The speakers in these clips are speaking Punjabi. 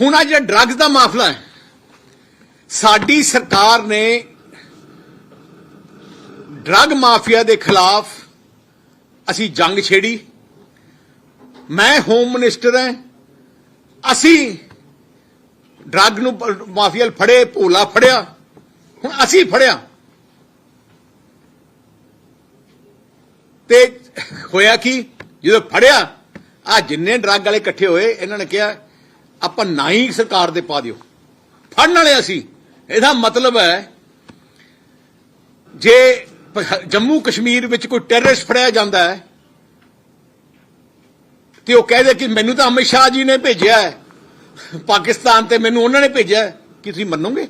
ਹੁਣ ਆ ਜਿਹੜਾ ਡਰੱਗਸ ਦਾ ਮਾਫਲਾ ਹੈ, ਸਾਡੀ ਸਰਕਾਰ ਨੇ ਡਰੱਗ ਮਾਫੀਆ ਦੇ ਖਿਲਾਫ ਅਸੀਂ ਜੰਗ ਛੇੜੀ। ਮੈਂ ਹੋਮ ਮਿਨਿਸਟਰ ਹਾਂ। ਅਸੀਂ ਡਰੱਗ ਨੂੰ ਮਾਫੀਆ ਫੜੇ, ਭੋਲਾ ਫੜਿਆ। ਹੁਣ ਅਸੀਂ ਫੜਿਆ। ਤੇ ਹੋਇਆ ਕੀ? ਜਦੋਂ ਫੜਿਆ ਆ ਜਿੰਨੇ ਡਰੱਗ ਵਾਲੇ ਇਕੱਠੇ ਹੋਏ, ਇਹਨਾਂ ਨੇ ਕਿਹਾ ਆਪਾਂ ਨਾ ਹੀ ਸਰਕਾਰ ਦੇ ਪਾ ਦਿਓ। ਫੜਨ ਵਾਲੇ ਅਸੀਂ। ਇਹਦਾ ਮਤਲਬ ਹੈ, ਜੇ ਜੰਮੂ ਕਸ਼ਮੀਰ ਵਿੱਚ ਕੋਈ ਟੈਰਰਿਸਟ ਫੜਿਆ ਜਾਂਦਾ ਹੈ, ਤੇ ਉਹ ਕਹਦੇ ਕਿ ਮੈਨੂੰ ਤਾਂ ਅਮਿਤ ਸ਼ਾਹ ਜੀ ਨੇ ਭੇਜਿਆ ਹੈ, ਪਾਕਿਸਤਾਨ ਤੇ ਮੈਨੂੰ ਉਹਨਾਂ ਨੇ ਭੇਜਿਆ ਕਿ ਤੁਸੀਂ ਮੰਨੋਗੇ?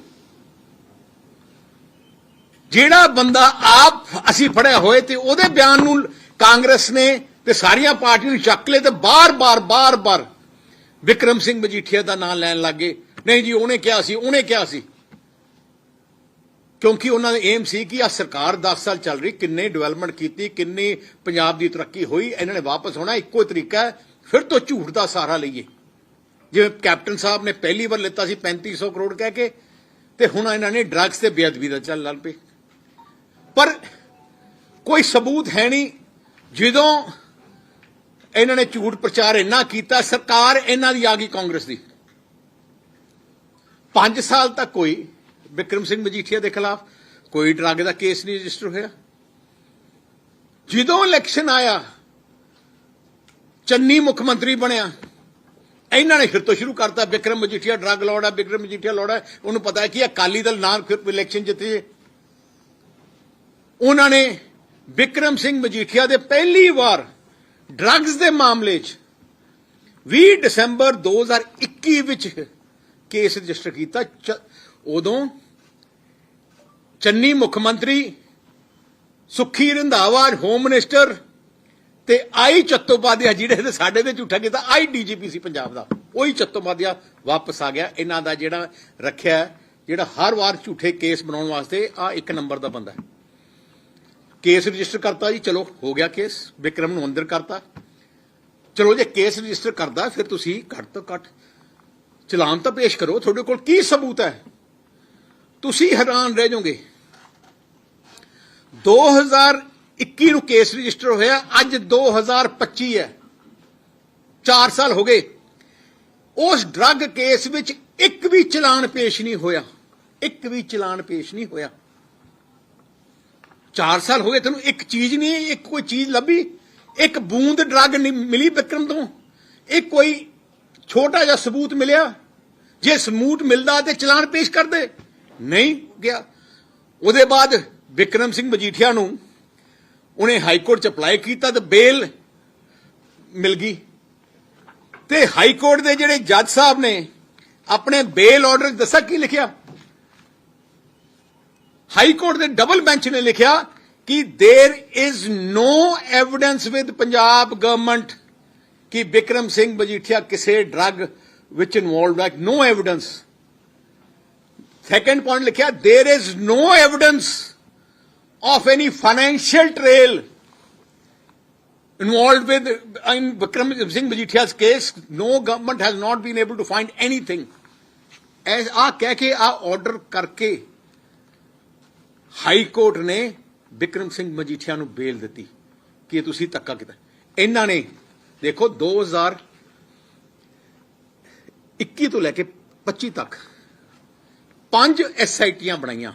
ਜਿਹੜਾ ਬੰਦਾ ਆਪ ਅਸੀਂ ਫੜਿਆ ਹੋਏ ਤੇ ਉਹਦੇ ਬਿਆਨ ਨੂੰ ਕਾਂਗਰਸ ਨੇ ਤੇ ਸਾਰੀਆਂ ਪਾਰਟੀਆਂ ਨੂੰ ਚੱਕ ਲਏ ਤੇ ਬਾਰ-ਬਾਰ ਬਾਰ-ਬਾਰ ਵਿਕਰਮ ਸਿੰਘ ਮਜੀਠੀਆ ਦਾ ਨਾਮ ਲੈਣ ਲੱਗੇ ਨਹੀਂ ਜੀ, ਉਹਨੇ ਕਿਹਾ ਸੀ, ਉਹਨੇ ਕਿਹਾ ਸੀ। ਕਿਉਂਕਿ ਉਹਨਾਂ ਦਾ ਏਮ ਸੀ ਕਿ ਆ ਸਰਕਾਰ 10 ਸਾਲ ਚੱਲ ਰਹੀ, ਕਿੰਨੇ ਡਿਵੈਲਪਮੈਂਟ ਕੀਤੀ, ਕਿੰਨੀ ਪੰਜਾਬ ਦੀ ਤਰੱਕੀ ਹੋਈ, ਇਹਨਾਂ ਨੇ ਵਾਪਸ ਹੋਣਾ ਇੱਕੋ ਹੀ ਤਰੀਕਾ ਹੈ, ਫਿਰ ਤੋਂ ਝੂਠ ਦਾ ਸਹਾਰਾ ਲਈਏ। ਜਿਵੇਂ ਕੈਪਟਨ ਸਾਹਿਬ ਨੇ ਪਹਿਲੀ ਵਾਰ ਲਿੱਤਾ ਸੀ 3500 ਕਰੋੜ ਕਹਿ ਕੇ, ਤੇ ਹੁਣ ਇਹਨਾਂ ਨੇ ਡਰੱਗਸ ਤੇ ਬੇਅਦਬੀ ਦਾ ਚੱਲ ਲੱਗ ਪਏ। ਪਰ ਕੋਈ ਸਬੂਤ ਹੈ ਨਹੀਂ, ਜਦੋਂ ਇਹਨਾਂ ਨੇ ਝੂਠ ਪ੍ਰਚਾਰ ਇੰਨਾ ਕੀਤਾ, ਸਰਕਾਰ ਇਹਨਾਂ ਦੀ ਆ ਗਈ ਕਾਂਗਰਸ ਦੀ। 5 ਸਾਲ ਤੱਕ ਕੋਈ, ਵਿਕਰਮ ਸਿੰਘ ਮਜੀਠੀਆ ਦੇ ਖਿਲਾਫ ਕੋਈ ਡਰੱਗ ਦਾ ਕੇਸ ਨਹੀਂ ਰਜਿਸਟਰ ਹੋਇਆ। ਜਦੋਂ ਇਲੈਕਸ਼ਨ ਆਇਆ, ਚੰਨੀ ਮੁੱਖ ਮੰਤਰੀ ਬਣਿਆ, ਇਹਨਾਂ ਨੇ ਫਿਰ ਤੋਂ ਸ਼ੁਰੂ ਕਰਤਾ, ਵਿਕਰਮ ਮਜੀਠੀਆ ਡਰੱਗ ਲੋੜਾ ਵਿਕਰਮ ਮਜੀਠੀਆ ਲੋੜਾ ਉਹਨੂੰ ਪਤਾ ਹੈ ਕਿ ਅਕਾਲੀ ਦਲ ਨਾਲ ਫਿਰ ਇਲੈਕਸ਼ਨ ਜਿੱਤੇ ਉਹਨਾਂ ਨੇ ਵਿਕਰਮ ਸਿੰਘ ਮਜੀਠੀਆ ਦੇ ਪਹਿਲੀ ਵਾਰ ਡਰੱਗਸ ਦੇ ਮਾਮਲੇ 'ਚ 20 ਦਸੰਬਰ 2021 ਵਿੱਚ ਕੇਸ ਰਜਿਸਟਰ ਕੀਤਾ। ਚ- ਉਦੋਂ ਚੰਨੀ ਮੁੱਖ ਮੰਤਰੀ ਸੁਖੀ ਰੰਧਾਵਾ, ਹੋਮ ਮਿਨਿਸਟਰ ਤੇ ਆਈ ਚੱਤੋਪਾਧਿਆ ਜਿਹੜੇ ਤੇ ਸਾਡੇ ਤੇ ਝੂਠਾ ਕੀਤਾ, ਆਈ ਡੀਜੀਪੀ ਸੀ ਪੰਜਾਬ ਦਾ। ਉਹੀ ਚੱਤੋਪਾਧਿਆ ਵਾਪਸ ਆ ਗਿਆ। ਇਹਨਾਂ ਦਾ ਜਿਹੜਾ ਰੱਖਿਆ, ਜਿਹੜਾ ਹਰ ਵਾਰ ਝੂਠੇ ਕੇਸ ਬਣਾਉਣ ਵਾਸਤੇ ਆ ਇੱਕ ਨੰਬਰ ਦਾ ਬੰਦਾ ਹੈ। ਕੇਸ ਰਜਿਸਟਰ ਕਰਤਾ ਜੀ, ਚਲੋ, ਹੋ ਗਿਆ ਕੇਸ, ਵਿਕਰਮ ਨੂੰ ਅੰਦਰ ਕਰਤਾ। ਚਲੋ, ਜੇ ਕੇਸ ਰਜਿਸਟਰ ਕਰਦਾ, ਫਿਰ ਤੁਸੀਂ ਘੱਟ ਤੋਂ ਘੱਟ ਚਲਾਨ ਤਾਂ ਪੇਸ਼ ਕਰੋ, ਤੁਹਾਡੇ ਕੋਲ ਕੀ ਸਬੂਤ ਹੈ? ਤੁਸੀਂ ਹੈਰਾਨ ਰਹਿ ਜਾਓਗੇ। 2021 ਨੂੰ ਕੇਸ ਰਜਿਸਟਰ ਹੋਇਆ, ਅੱਜ 2025 ਹੈ। 4 ਸਾਲ ਹੋ ਗਏ। ਉਸ ਡਰੱਗ ਕੇਸ ਵਿੱਚ ਇੱਕ ਵੀ ਚਲਾਨ ਪੇਸ਼ ਨਹੀਂ ਹੋਇਆ। ਇੱਕ ਵੀ ਚਲਾਨ ਪੇਸ਼ ਨਹੀਂ ਹੋਇਆ। 4 ਸਾਲ ਹੋ ਗਏ, ਤੈਨੂੰ ਇੱਕ ਚੀਜ਼ ਨਹੀਂ, ਇੱਕ ਕੋਈ ਚੀਜ਼ ਲੱਭੀ? ਇੱਕ ਬੂੰਦ ਡਰੱਗ ਨਹੀਂ ਮਿਲੀ ਵਿਕਰਮ ਤੋਂ? ਇੱਕ ਕੋਈ ਛੋਟਾ ਜਿਹਾ ਸਬੂਤ ਮਿਲਿਆ? ਜੇ ਸਬੂਤ ਮਿਲਦਾ ਤੇ ਚਲਾਨ ਪੇਸ਼ ਕਰਦੇ? ਨਹੀਂ ਗਿਆ। ਉਹਦੇ ਬਾਅਦ ਵਿਕਰਮ ਸਿੰਘ ਮਜੀਠੀਆ ਨੂੰ ਉਹਨੇ ਹਾਈ ਕੋਰਟ ਚ ਅਪਲਾਈ ਕੀਤਾ ਤੇ ਬੇਲ ਮਿਲ ਗਈ। ਤੇ ਹਾਈ ਕੋਰਟ ਦੇ ਜਿਹੜੇ ਜੱਜ ਸਾਹਿਬ ਨੇ ਆਪਣੇ ਬੇਲ ਆਰਡਰ ਦੱਸਿਆ, ਕੀ ਲਿਖਿਆ? ਹਾਈ ਕੋਰਟ ਦੇ ਡਬਲ ਬੈਂਚ ਨੇ ਲਿਖਿਆ ਕਿ there is no evidence with Punjab government ਕਿ ਵਿਕਰਮ ਸਿੰਘ ਮਜੀਠੀਆ ਕਿਸੇ ਡਰੱਗ ਵਿੱਚ ਇਨਵੋਲਵਡ ਹੈ ਨੋ ਐਵੀਡੈਂਸ ਸੈਕੰਡ ਪੁਆਇੰਟ ਲਿਖਿਆ there is no evidence of any financial trail involved with in Vikram Singh Majithia's case, no government has not been able to find anything. ਐਸ ਆ ਕਹਿ ਕੇ ਆ ਆਰਡਰ ਕਰਕੇ ਹਾਈ ਕੋਰਟ ਨੇ ਵਿਕਰਮ ਸਿੰਘ ਮਜੀਠੀਆ ਨੂੰ ਬੇਲ ਦਿੱਤੀ ਕਿ ਤੁਸੀਂ ਧੱਕਾ ਕੀਤਾ। ਇਹਨਾਂ ਨੇ, ਦੇਖੋ 2021 ਤੋਂ ਲੈ ਕੇ 25 ਤੱਕ ਪੰਜ ਐਸਆਈਟੀਆਂ ਬਣਾਈਆਂ।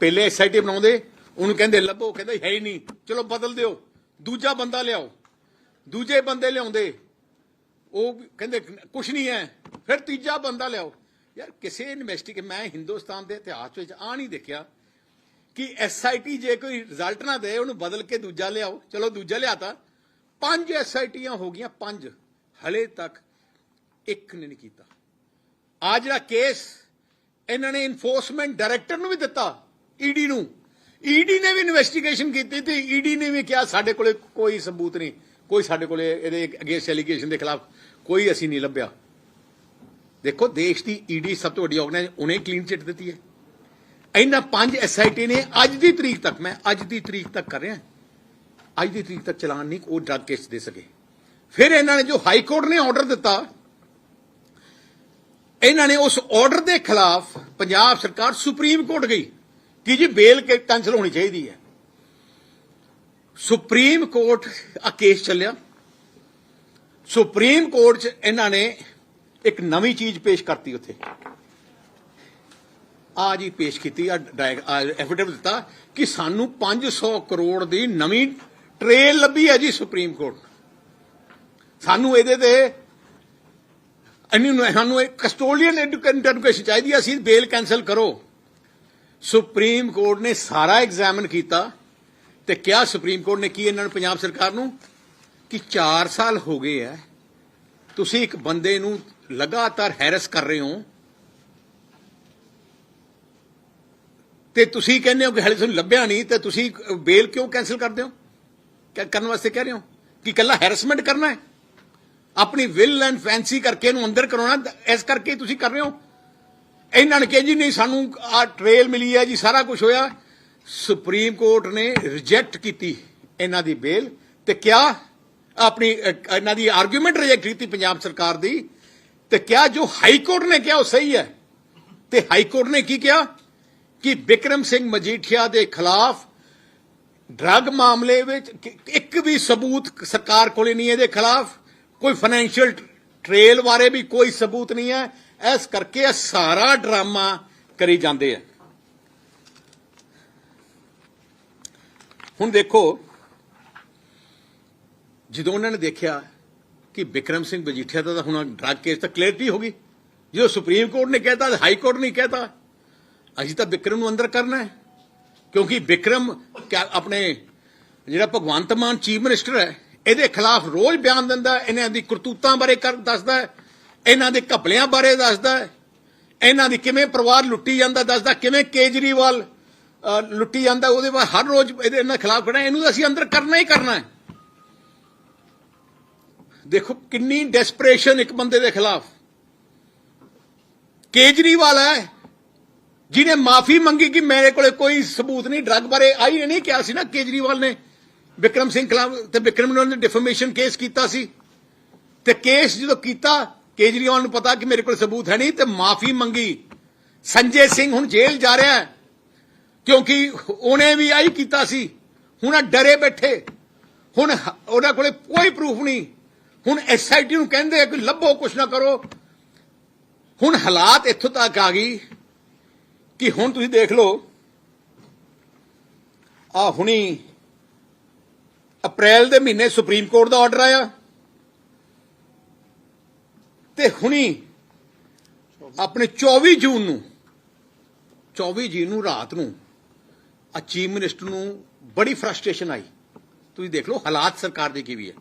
ਪਹਿਲੇ ਐਸਆਈਟੀ ਬਣਾਉਂਦੇ, ਉਹਨੂੰ ਕਹਿੰਦੇ, ਲੱਭੋ, ਕਹਿੰਦਾ, ਹੈ ਹੀ ਨਹੀਂ। ਚਲੋ, ਬਦਲ ਦਿਓ। ਦੂਜਾ ਬੰਦਾ ਲਿਆਓ। ਦੂਜੇ ਬੰਦੇ ਲਿਆਉਂਦੇ। ਉਹ ਕਹਿੰਦੇ, ਕੁਛ ਨਹੀਂ ਹੈ। ਫਿਰ ਤੀਜਾ ਬੰਦਾ ਲਿਆਓ। ਯਾਰ, ਕਿਸੇ ਇਨਵੈਸਟੀਗੇ ਮੈਂ ਹਿੰਦੁਸਤਾਨ ਦੇ ਇਤਿਹਾਸ ਵਿੱਚ ਆ ਨਹੀਂ ਦੇਖਿਆ। ਕਿ ਐਸਆਈਟੀ ਜੇ ਕੋਈ ਰਿਜ਼ਲਟ ਨਾ ਦੇ, ਉਹਨੂੰ ਬਦਲ ਕੇ ਦੂਜਾ ਲਿਆਓ। ਚਲੋ, ਦੂਜਾ ਲਿਆਤਾ। ਪੰਜ ਐਸਆਈਟੀਆਂ ਹੋ ਗਈਆਂ, ਪੰਜ। ਹਲੇ ਤੱਕ ਇੱਕ ਨੇ ਨਹੀਂ ਕੀਤਾ। ਆ ਜਿਹੜਾ ਕੇਸ ਇਹਨਾਂ ਨੇ ਇਨਫੋਰਸਮੈਂਟ ਡਾਇਰੈਕਟਰ ਨੂੰ ਵੀ ਦਿੱਤਾ ਈਡੀ ਨੂੰ। ਈਡੀ ਨੇ ਵੀ ਇਨਵੈਸਟੀਗੇਸ਼ਨ ਕੀਤੀ ਤੇ ਈਡੀ ਨੇ ਵੀ ਕਿਹਾ, ਸਾਡੇ ਕੋਲੇ ਕੋਈ ਸਬੂਤ ਨਹੀਂ। ਕੋਈ ਸਾਡੇ ਕੋਲੇ ਇਹਦੇ ਅਗੇਂਸਟ ਐਲੀਗੇਸ਼ਨ ਦੇ ਖਿਲਾਫ ਕੋਈ ਅਸੀਂ ਨਹੀਂ ਲੱਭਿਆ। ਦੇਖੋ, ਦੇਸ਼ ਦੀ ਈਡੀ ਸਭ ਤੋਂ ਵੱਡੀ ਆਰਗੇਨਾਈਜ਼ ਉਹਨੇ ਕਲੀਨ ਚਿੱਟ ਦਿੱਤੀ ਹੈ। ਇਹਨਾਂ ਪੰਜ ਐਸਆਈਟੀ ਨੇ ਅੱਜ ਦੀ ਤਰੀਕ ਤੱਕ, ਮੈਂ ਅੱਜ ਦੀ ਤਰੀਕ ਤੱਕ ਕਰ ਰਿਹਾ। ਅੱਜ ਦੀ ਤਰੀਕ ਤੱਕ ਚਲਾਨ ਨਹੀਂ, ਉਹ ਡਰਗ ਕੇਸ ਦੇ ਸਕੇ। ਫਿਰ ਇਹਨਾਂ ਨੇ ਜੋ ਹਾਈ ਕੋਰਟ ਨੇ ਆਰਡਰ ਦਿੱਤਾ, ਇਹਨਾਂ ਨੇ ਉਸ ਆਰਡਰ ਦੇ ਖਿਲਾਫ ਪੰਜਾਬ ਸਰਕਾਰ ਸੁਪਰੀਮ ਕੋਰਟ ਗਈ ਕਿ ਜੀ ਬੇਲ ਕੈਂਸਲ ਹੋਣੀ ਚਾਹੀਦੀ ਹੈ। ਸੁਪਰੀਮ ਕੋਰਟ ਆ ਕੇਸ ਚੱਲਿਆ। ਸੁਪਰੀਮ ਕੋਰਟ 'ਚ ਇਹਨਾਂ ਨੇ ਇੱਕ ਨਵੀਂ ਚੀਜ਼ ਪੇਸ਼ ਕਰਤੀ ਉੱਥੇ। ਆ ਜੀ ਪੇਸ਼ ਕੀਤੀ ਆ ਐਫੀਡੇਵਿਟ ਦਿੱਤਾ ਕਿ ਸਾਨੂੰ 500 ਕਰੋੜ ਦੀ ਨਵੀਂ ਟ੍ਰੇਲ ਲੱਭੀ ਹੈ ਜੀ ਸੁਪਰੀਮ ਕੋਰਟ। ਸਾਨੂੰ ਇਹਦੇ ਤੇ ਇਹਨੂੰ ਸਾਨੂੰ ਇੱਕ ਕਸਟੋਡੀਅਨ ਐਡੂਕੇਸ਼ਨ ਚਾਹੀਦੀ ਹੈ, ਅਸੀਂ ਬੇਲ ਕੈਨਸਲ ਕਰੋ। ਸੁਪਰੀਮ ਕੋਰਟ ਨੇ ਸਾਰਾ ਐਗਜ਼ਾਮਨ ਕੀਤਾ ਤੇ ਕਿਹਾ ਸੁਪਰੀਮ ਕੋਰਟ ਨੇ ਕੀ ਇਹਨਾਂ ਨੂੰ ਪੰਜਾਬ ਸਰਕਾਰ ਨੂੰ? ਕਿ 4 ਸਾਲ ਹੋ ਗਏ ਹੈ ਤੁਸੀਂ ਇੱਕ ਬੰਦੇ ਨੂੰ ਲਗਾਤਾਰ ਹੈਰਸ ਕਰ ਰਹੇ ਹੋ ਤੇ ਤੁਸੀਂ ਕਹਿੰਦੇ ਹੋ ਕਿ ਹਲੇ ਤੁਹਾਨੂੰ ਲੱਭਿਆ ਨਹੀਂ, ਤੇ ਤੁਸੀਂ ਬੇਲ ਕਿਉਂ ਕੈਨਸਲ ਕਰਦੇ ਹੋ? ਕਰਨ ਵਾਸਤੇ ਕਹਿ ਰਹੇ ਹੋ? ਕਿ ਕੱਲਾ ਹੈਰਸਮੈਂਟ ਕਰਨਾ ਹੈ? ਆਪਣੀ ਵਿਲ ਐਂਡ ਫੈਂਸੀ ਕਰਕੇ ਇਹਨੂੰ ਅੰਦਰ ਕਰਾਉਣਾ ਇਸ ਕਰਕੇ ਤੁਸੀਂ ਕਰ ਰਹੇ ਹੋ? ਇਹਨਾਂ ਨੇ ਕਿਹਾ ਜੀ, ਨਹੀਂ, ਸਾਨੂੰ ਆ ਟ੍ਰੇਲ ਮਿਲੀ ਹੈ ਜੀ, ਸਾਰਾ ਕੁਝ ਹੋਇਆ। ਸੁਪਰੀਮ ਕੋਰਟ ਨੇ ਰਿਜੈਕਟ ਕੀਤੀ ਇਹਨਾਂ ਦੀ ਬੇਲ ਤੇ ਕਿਹਾ ਆਪਣੀ ਇਹਨਾਂ ਦੀ ਆਰਗੂਮੈਂਟ ਰਿਜੈਕਟ ਕੀਤੀ ਪੰਜਾਬ ਸਰਕਾਰ ਦੀ ਤੇ ਕਿਹਾ ਜੋ ਹਾਈ ਕੋਰਟ ਨੇ ਕਿਹਾ ਉਹ ਸਹੀ ਹੈ? ਤੇ ਹਾਈ ਕੋਰਟ ਨੇ ਕੀ ਕਿਹਾ? ਕਿ ਬਿਕਰਮ ਸਿੰਘ ਮਜੀਠੀਆ ਦੇ ਖਿਲਾਫ ਡਰੱਗ ਮਾਮਲੇ ਵਿੱਚ ਇੱਕ ਵੀ ਸਬੂਤ ਸਰਕਾਰ ਕੋਲੇ ਨਹੀਂ ਇਹਦੇ ਖਿਲਾਫ। ਕੋਈ ਫਾਈਨੈਂਸ਼ੀਅਲ ਟ੍ਰੇਲ ਬਾਰੇ ਵੀ ਕੋਈ ਸਬੂਤ ਨਹੀਂ ਹੈ। ਇਸ ਕਰਕੇ ਇਹ ਸਾਰਾ ਡਰਾਮਾ ਕਰੀ ਜਾਂਦੇ ਆ। ਹੁਣ ਦੇਖੋ, ਜਦੋਂ ਉਹਨਾਂ ਨੇ ਦੇਖਿਆ ਕਿ ਵਿਕਰਮ ਸਿੰਘ ਮਜੀਠੀਆ ਦਾ ਤਾਂ ਹੁਣ ਡਰੱਗ ਕੇਸ ਤਾਂ ਕਲੀਅਰਟੀ ਹੋ ਗਈ। ਜਦੋਂ ਸੁਪਰੀਮ ਕੋਰਟ ਨੇ ਕਹਿਤਾ, ਹਾਈ ਕੋਰਟ ਨਹੀਂ ਕਹਿਤਾ ਅਸੀਂ ਤਾਂ ਵਿਕਰਮ ਨੂੰ ਅੰਦਰ ਕਰਨਾ ਹੈ। ਕਿਉਂਕਿ ਵਿਕਰਮ ਕਿਆ- ਆਪਣੇ ਜਿਹੜਾ ਭਗਵੰਤ ਮਾਨ ਚੀਫ ਮਿਨਿਸਟਰ ਹੈ, ਇਹਦੇ ਖਿਲਾਫ ਰੋਜ਼ ਬਿਆਨ ਦਿੰਦਾ ਇਹਨਾਂ ਦੀ ਕਰਤੂਤਾਂ ਬਾਰੇ ਕਰ ਦੱਸਦਾ ਇਹਨਾਂ ਦੇ ਘਪਲਿਆਂ ਬਾਰੇ ਦੱਸਦਾ ਇਹਨਾਂ ਦੀ ਕਿਵੇਂ ਪਰਿਵਾਰ ਲੁੱਟੀ ਜਾਂਦਾ ਦੱਸਦਾ, ਕਿਵੇਂ ਕੇਜਰੀਵਾਲ ਲੁੱਟੀ ਜਾਂਦਾ, ਉਹਦੇ ਬਾਅਦ ਹਰ ਰੋਜ਼ ਇਹਦੇ ਇਹਨਾਂ ਖਿਲਾਫ ਖੜਾ ਇਹਨੂੰ ਤਾਂ ਅਸੀਂ ਅੰਦਰ ਕਰਨਾ ਹੀ ਕਰਨਾ ਹੈ। ਦੇਖੋ ਕਿੰਨੀ ਡੈਸਪਰੇਸ਼ਨ ਇੱਕ ਬੰਦੇ ਦੇ ਖਿਲਾਫ। ਕੇਜਰੀਵਾਲ ਹੈ ਜਿਹਨੇ ਮਾਫੀ ਮੰਗੀ ਕਿ ਮੇਰੇ ਕੋਲੇ ਕੋਈ ਸਬੂਤ ਨਹੀਂ ਡਰੱਗ ਬਾਰੇ ਆਈ ਨੇ ਨਹੀਂ ਕਿਹਾ ਸੀ ਨਾ ਕੇਜਰੀਵਾਲ ਨੇ। ਵਿਕਰਮ ਸਿੰਘ ਖਿਲਾਫ ਤੇ ਵਿਕਰਮ ਨੇ ਉਹਨੇ ਕੇਸ ਕੀਤਾ ਸੀ। ਤੇ ਕੇਸ ਜਦੋਂ ਕੀਤਾ, ਕੇਜਰੀਵਾਲ ਨੂੰ ਪਤਾ ਕਿ ਮੇਰੇ ਕੋਲ ਸਬੂਤ ਹੈ ਨਹੀਂ ਤੇ ਮਾਫੀ ਮੰਗੀ। ਸੰਜੇ ਸਿੰਘ ਹੁਣ ਜੇਲ੍ਹ ਜਾ ਰਿਹਾ ਹੈ, ਕਿਉਂਕਿ ਉਹਨੇ ਵੀ ਆਹੀ ਕੀਤਾ ਸੀ। ਹੁਣ ਡਰੇ ਬੈਠੇ। ਹੁਣ ਉਹਨਾਂ ਕੋਲੇ ਕੋਈ ਪ੍ਰੂਫ ਨਹੀਂ। ਹੁਣ ਐਸਆਈਟੀ ਨੂੰ ਕਹਿੰਦੇ ਕਿ ਲੱਭੋ, ਕੁਛ ਨਾ ਕਰੋ। ਹੁਣ ਹਾਲਾਤ ਇੱਥੋਂ ਤੱਕ ਆ ਗਈ। ਕਿ ਹੁਣ ਤੁਸੀਂ ਦੇਖ ਲਓ ਆ ਹੁਣੀ ਅਪ੍ਰੈਲ ਦੇ ਮਹੀਨੇ ਸੁਪਰੀਮ ਕੋਰਟ ਦਾ ਆਰਡਰ ਆਇਆ। ਤੇ ਹੁਣੀ ਆਪਣੇ 24 ਜੂਨ ਨੂੰ 24 ਜੂਨ ਨੂੰ ਰਾਤ ਨੂੰ ਆ ਚੀਫ ਮਿਨਿਸਟਰ ਨੂੰ ਬੜੀ ਫਰਸਟ੍ਰੇਸ਼ਨ ਆਈ। ਤੁਸੀਂ ਦੇਖ ਲਓ ਹਾਲਾਤ ਸਰਕਾਰ ਦੇ ਕੀ ਵੀ ਹੈ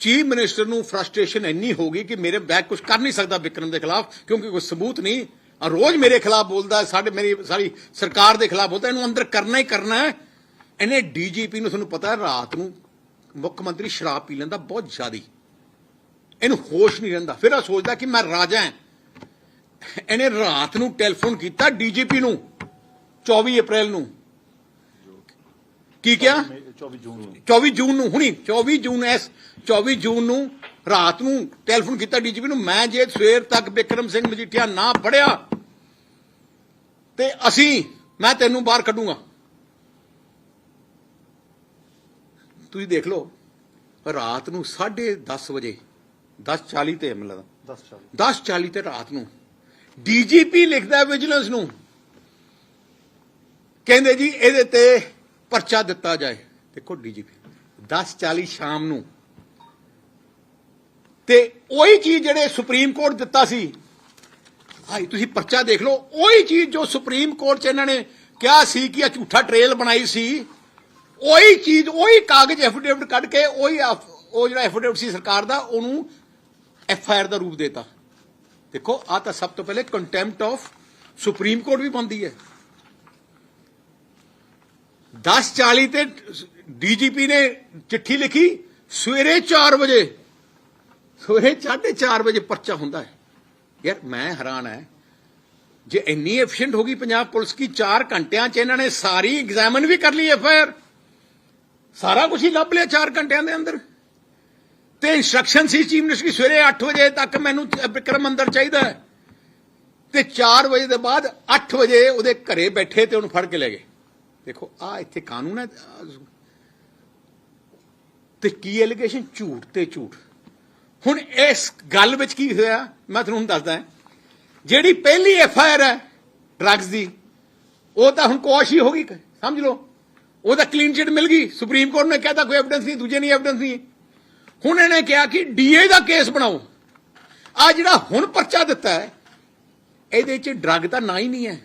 ਚੀਫ ਮਿਨਿਸਟਰ ਨੂੰ ਫਰਸਟ੍ਰੇਸ਼ਨ ਇੰਨੀ ਹੋ ਗਈ ਕਿ ਮੇਰੇ ਬੈਕ ਕੁਝ ਕਰ ਨਹੀਂ ਸਕਦਾ ਵਿਕਰਮ ਦੇ ਖਿਲਾਫ, ਕਿਉਂਕਿ ਕੋਈ ਸਬੂਤ ਨਹੀਂ। ਰੋਜ਼ ਮੇਰੇ ਖਿਲਾਫ ਬੋਲਦਾ ਸਾਡੇ ਮੇਰੀ ਸਾਰੀ ਸਰਕਾਰ ਦੇ ਖਿਲਾਫ ਬੋਲਦਾ ਇਹਨੂੰ ਅੰਦਰ ਕਰਨਾ ਹੀ ਕਰਨਾ ਹੈ। ਇਹਨੇ ਡੀਜੀਪੀ ਨੂੰ ਤੁਹਾਨੂੰ ਪਤਾ ਰਾਤ ਨੂੰ ਮੁੱਖ ਮੰਤਰੀ ਸ਼ਰਾਬ ਪੀ ਲੈਂਦਾ ਬਹੁਤ ਜ਼ਿਆਦੀ। ਇਹਨੂੰ ਹੋਸ਼ ਨਹੀਂ ਰਹਿੰਦਾ। ਫਿਰ ਆ ਸੋਚਦਾ ਕਿ ਮੈਂ ਰਾਜਾ ਹਾਂ। ਇਹਨੇ ਰਾਤ ਨੂੰ ਟੈਲੀਫੋਨ ਕੀਤਾ ਡੀਜੀਪੀ ਨੂੰ 24 ਅਪ੍ਰੈਲ ਨੂੰ। ਕੀ ਕਿਹਾ? 24 ਜੂਨ ਨੂੰ। 24 ਜੂਨ ਨੂੰ ਹੁਣੀ 24 ਜੂਨ ਐਸ 24 ਜੂਨ ਨੂੰ ਰਾਤ ਨੂੰ ਟੈਲੀਫੋਨ ਕੀਤਾ ਡੀਜੀਪੀ ਨੂੰ। ਮੈਂ ਜੇ ਸਵੇਰ ਤੱਕ ਵਿਕਰਮ ਸਿੰਘ ਮਜੀਠੀਆ ਨਾ ਫੜਿਆ ਤੇ ਅਸੀਂ ਮੈਂ ਤੈਨੂੰ ਬਾਹਰ ਕੱਢੂੰਗਾ। ਤੁਸੀਂ ਦੇਖ ਲਓ ਰਾਤ ਨੂੰ 10:30 ਵਜੇ 10:40 ਤੇ ਮੈਨੂੰ ਲੱਗਦਾ। 10 ਚਾਲੀ। 10:40 ਤੇ ਰਾਤ ਨੂੰ ਡੀਜੀਪੀ ਲਿਖਦਾ ਵਿਜੀਲੈਂਸ ਨੂੰ। ਕਹਿੰਦੇ ਜੀ ਇਹਦੇ ਤੇ ਪਰਚਾ ਦਿੱਤਾ ਜਾਏ। ਦੇਖੋ ਡੀਜੀਪੀ 10:40 ਸ਼ਾਮ ਨੂੰ। ਤੇ ਉਹੀ ਚੀਜ਼ ਜਿਹੜੇ ਸੁਪਰੀਮ ਕੋਰਟ ਦਿੱਤਾ ਸੀ ਹਾਈ ਤੁਸੀਂ ਪਰਚਾ ਦੇਖ ਲਓ। ਉਹੀ ਚੀਜ਼ ਜੋ ਸੁਪਰੀਮ ਕੋਰਟ ਚ ਇਹਨਾਂ ਨੇ ਕਿਹਾ ਸੀ ਕਿ ਇਹ ਝੂਠਾ ਟ੍ਰੇਲ ਬਣਾਈ ਸੀ, ਉਹੀ ਚੀਜ਼, ਉਹੀ ਕਾਗਜ਼ ਐਫੀਡੇਵਿਟ ਕੱਢ ਕੇ ਉਹੀ ਉਹ ਜਿਹੜਾ ਐਫੀਡੇਵਿਟ ਸੀ ਸਰਕਾਰ ਦਾ, ਉਹਨੂੰ ਐਫ ਆਈ ਆਰ ਦਾ ਰੂਪ ਦੇਤਾ। ਦੇਖੋ ਆ ਤਾਂ ਸਭ ਤੋਂ ਪਹਿਲੇ ਕੰਟੈਂਪਟ ਆਫ ਸੁਪਰੀਮ ਕੋਰਟ ਵੀ ਬੰਦੀ ਹੈ। 10:40 ਤੇ ਡੀਜੀਪੀ ਨੇ ਚਿੱਠੀ ਲਿਖੀ, ਸਵੇਰੇ 4 ਵਜੇ, ਸਵੇਰੇ 4:30 ਵਜੇ ਪਰਚਾ ਹੁੰਦਾ ਹੈ। ਯਾਰ ਮੈਂ ਹੈਰਾਨ ਹੈ ਜੇ ਇੰਨੀ ਐਫੀਸ਼ੀਐਂਟ ਹੋ ਗਈ ਪੰਜਾਬ ਪੁਲਿਸ ਕੀ 4 ਘੰਟਿਆਂ 'ਚ ਇਹਨਾਂ ਨੇ ਸਾਰੀ ਐਗਜ਼ਾਮਨ ਵੀ ਕਰ ਲਈ ਐਫ ਆਈ ਆਰ ਸਾਰਾ ਕੁਝ ਹੀ ਲੱਭ ਲਿਆ 4 ਘੰਟਿਆਂ ਦੇ ਅੰਦਰ। ਤੇ ਇਨਸਟਰਕਸ਼ਨ ਸੀ ਚੀਫ ਮਿਨਿਸਟਰ ਦੀ, ਸਵੇਰੇ 8 ਵਜੇ ਤੱਕ ਮੈਨੂੰ ਵਿਕਰਮ ਅੰਦਰ ਚਾਹੀਦਾ ਹੈ ਤੇ 4 ਵਜੇ ਦੇ ਬਾਅਦ 8 ਵਜੇ ਉਹਦੇ ਘਰੇ ਬੈਠੇ ਤੇ ਉਹਨੂੰ ਫੜ ਕੇ ਲੈ ਗਏ। ਦੇਖੋ ਆ ਇੱਥੇ ਕਾਨੂੰਨ ਹੈ ਤੇ ਕੀ ਐਲੀਗੇਸ਼ਨ ਝੂਠ ਤੇ ਝੂਠ। ਹੁਣ ਇਸ ਗੱਲ ਵਿੱਚ ਕੀ ਹੋਇਆ? ਮੈਂ ਤੁਹਾਨੂੰ ਦੱਸਦਾ ਜਿਹੜੀ ਪਹਿਲੀ ਐਫ ਆਈ ਆਰ ਹੈ ਡਰੱਗਸ ਦੀ, ਉਹ ਤਾਂ ਹੁਣ ਕੋਸ਼ ਹੀ ਹੋ ਗਈ। ਸਮਝ ਲਓ। ਉਹ ਤਾਂ ਕਲੀਨ ਚਿਟ ਮਿਲ ਗਈ। ਸੁਪਰੀਮ ਕੋਰਟ ਨੇ ਕਹਿਤਾ ਕੋਈ ਐਵੀਡੈਂਸ ਨਹੀਂ, ਦੂਜੇ ਨਹੀਂ ਐਵੀਡੈਂਸ ਨਹੀਂ। ਹੁਣ ਇਹਨੇ ਕਿਹਾ ਕਿ ਡੀਏ ਦਾ ਕੇਸ ਬਣਾਓ। ਆ ਜਿਹੜਾ ਹੁਣ ਪਰਚਾ ਦਿੱਤਾ ਹੈ, ਇਹਦੇ ਚ ਡਰੱਗ ਦਾ ਨਾਂ ਹੀ ਨਹੀਂ ਹੈ।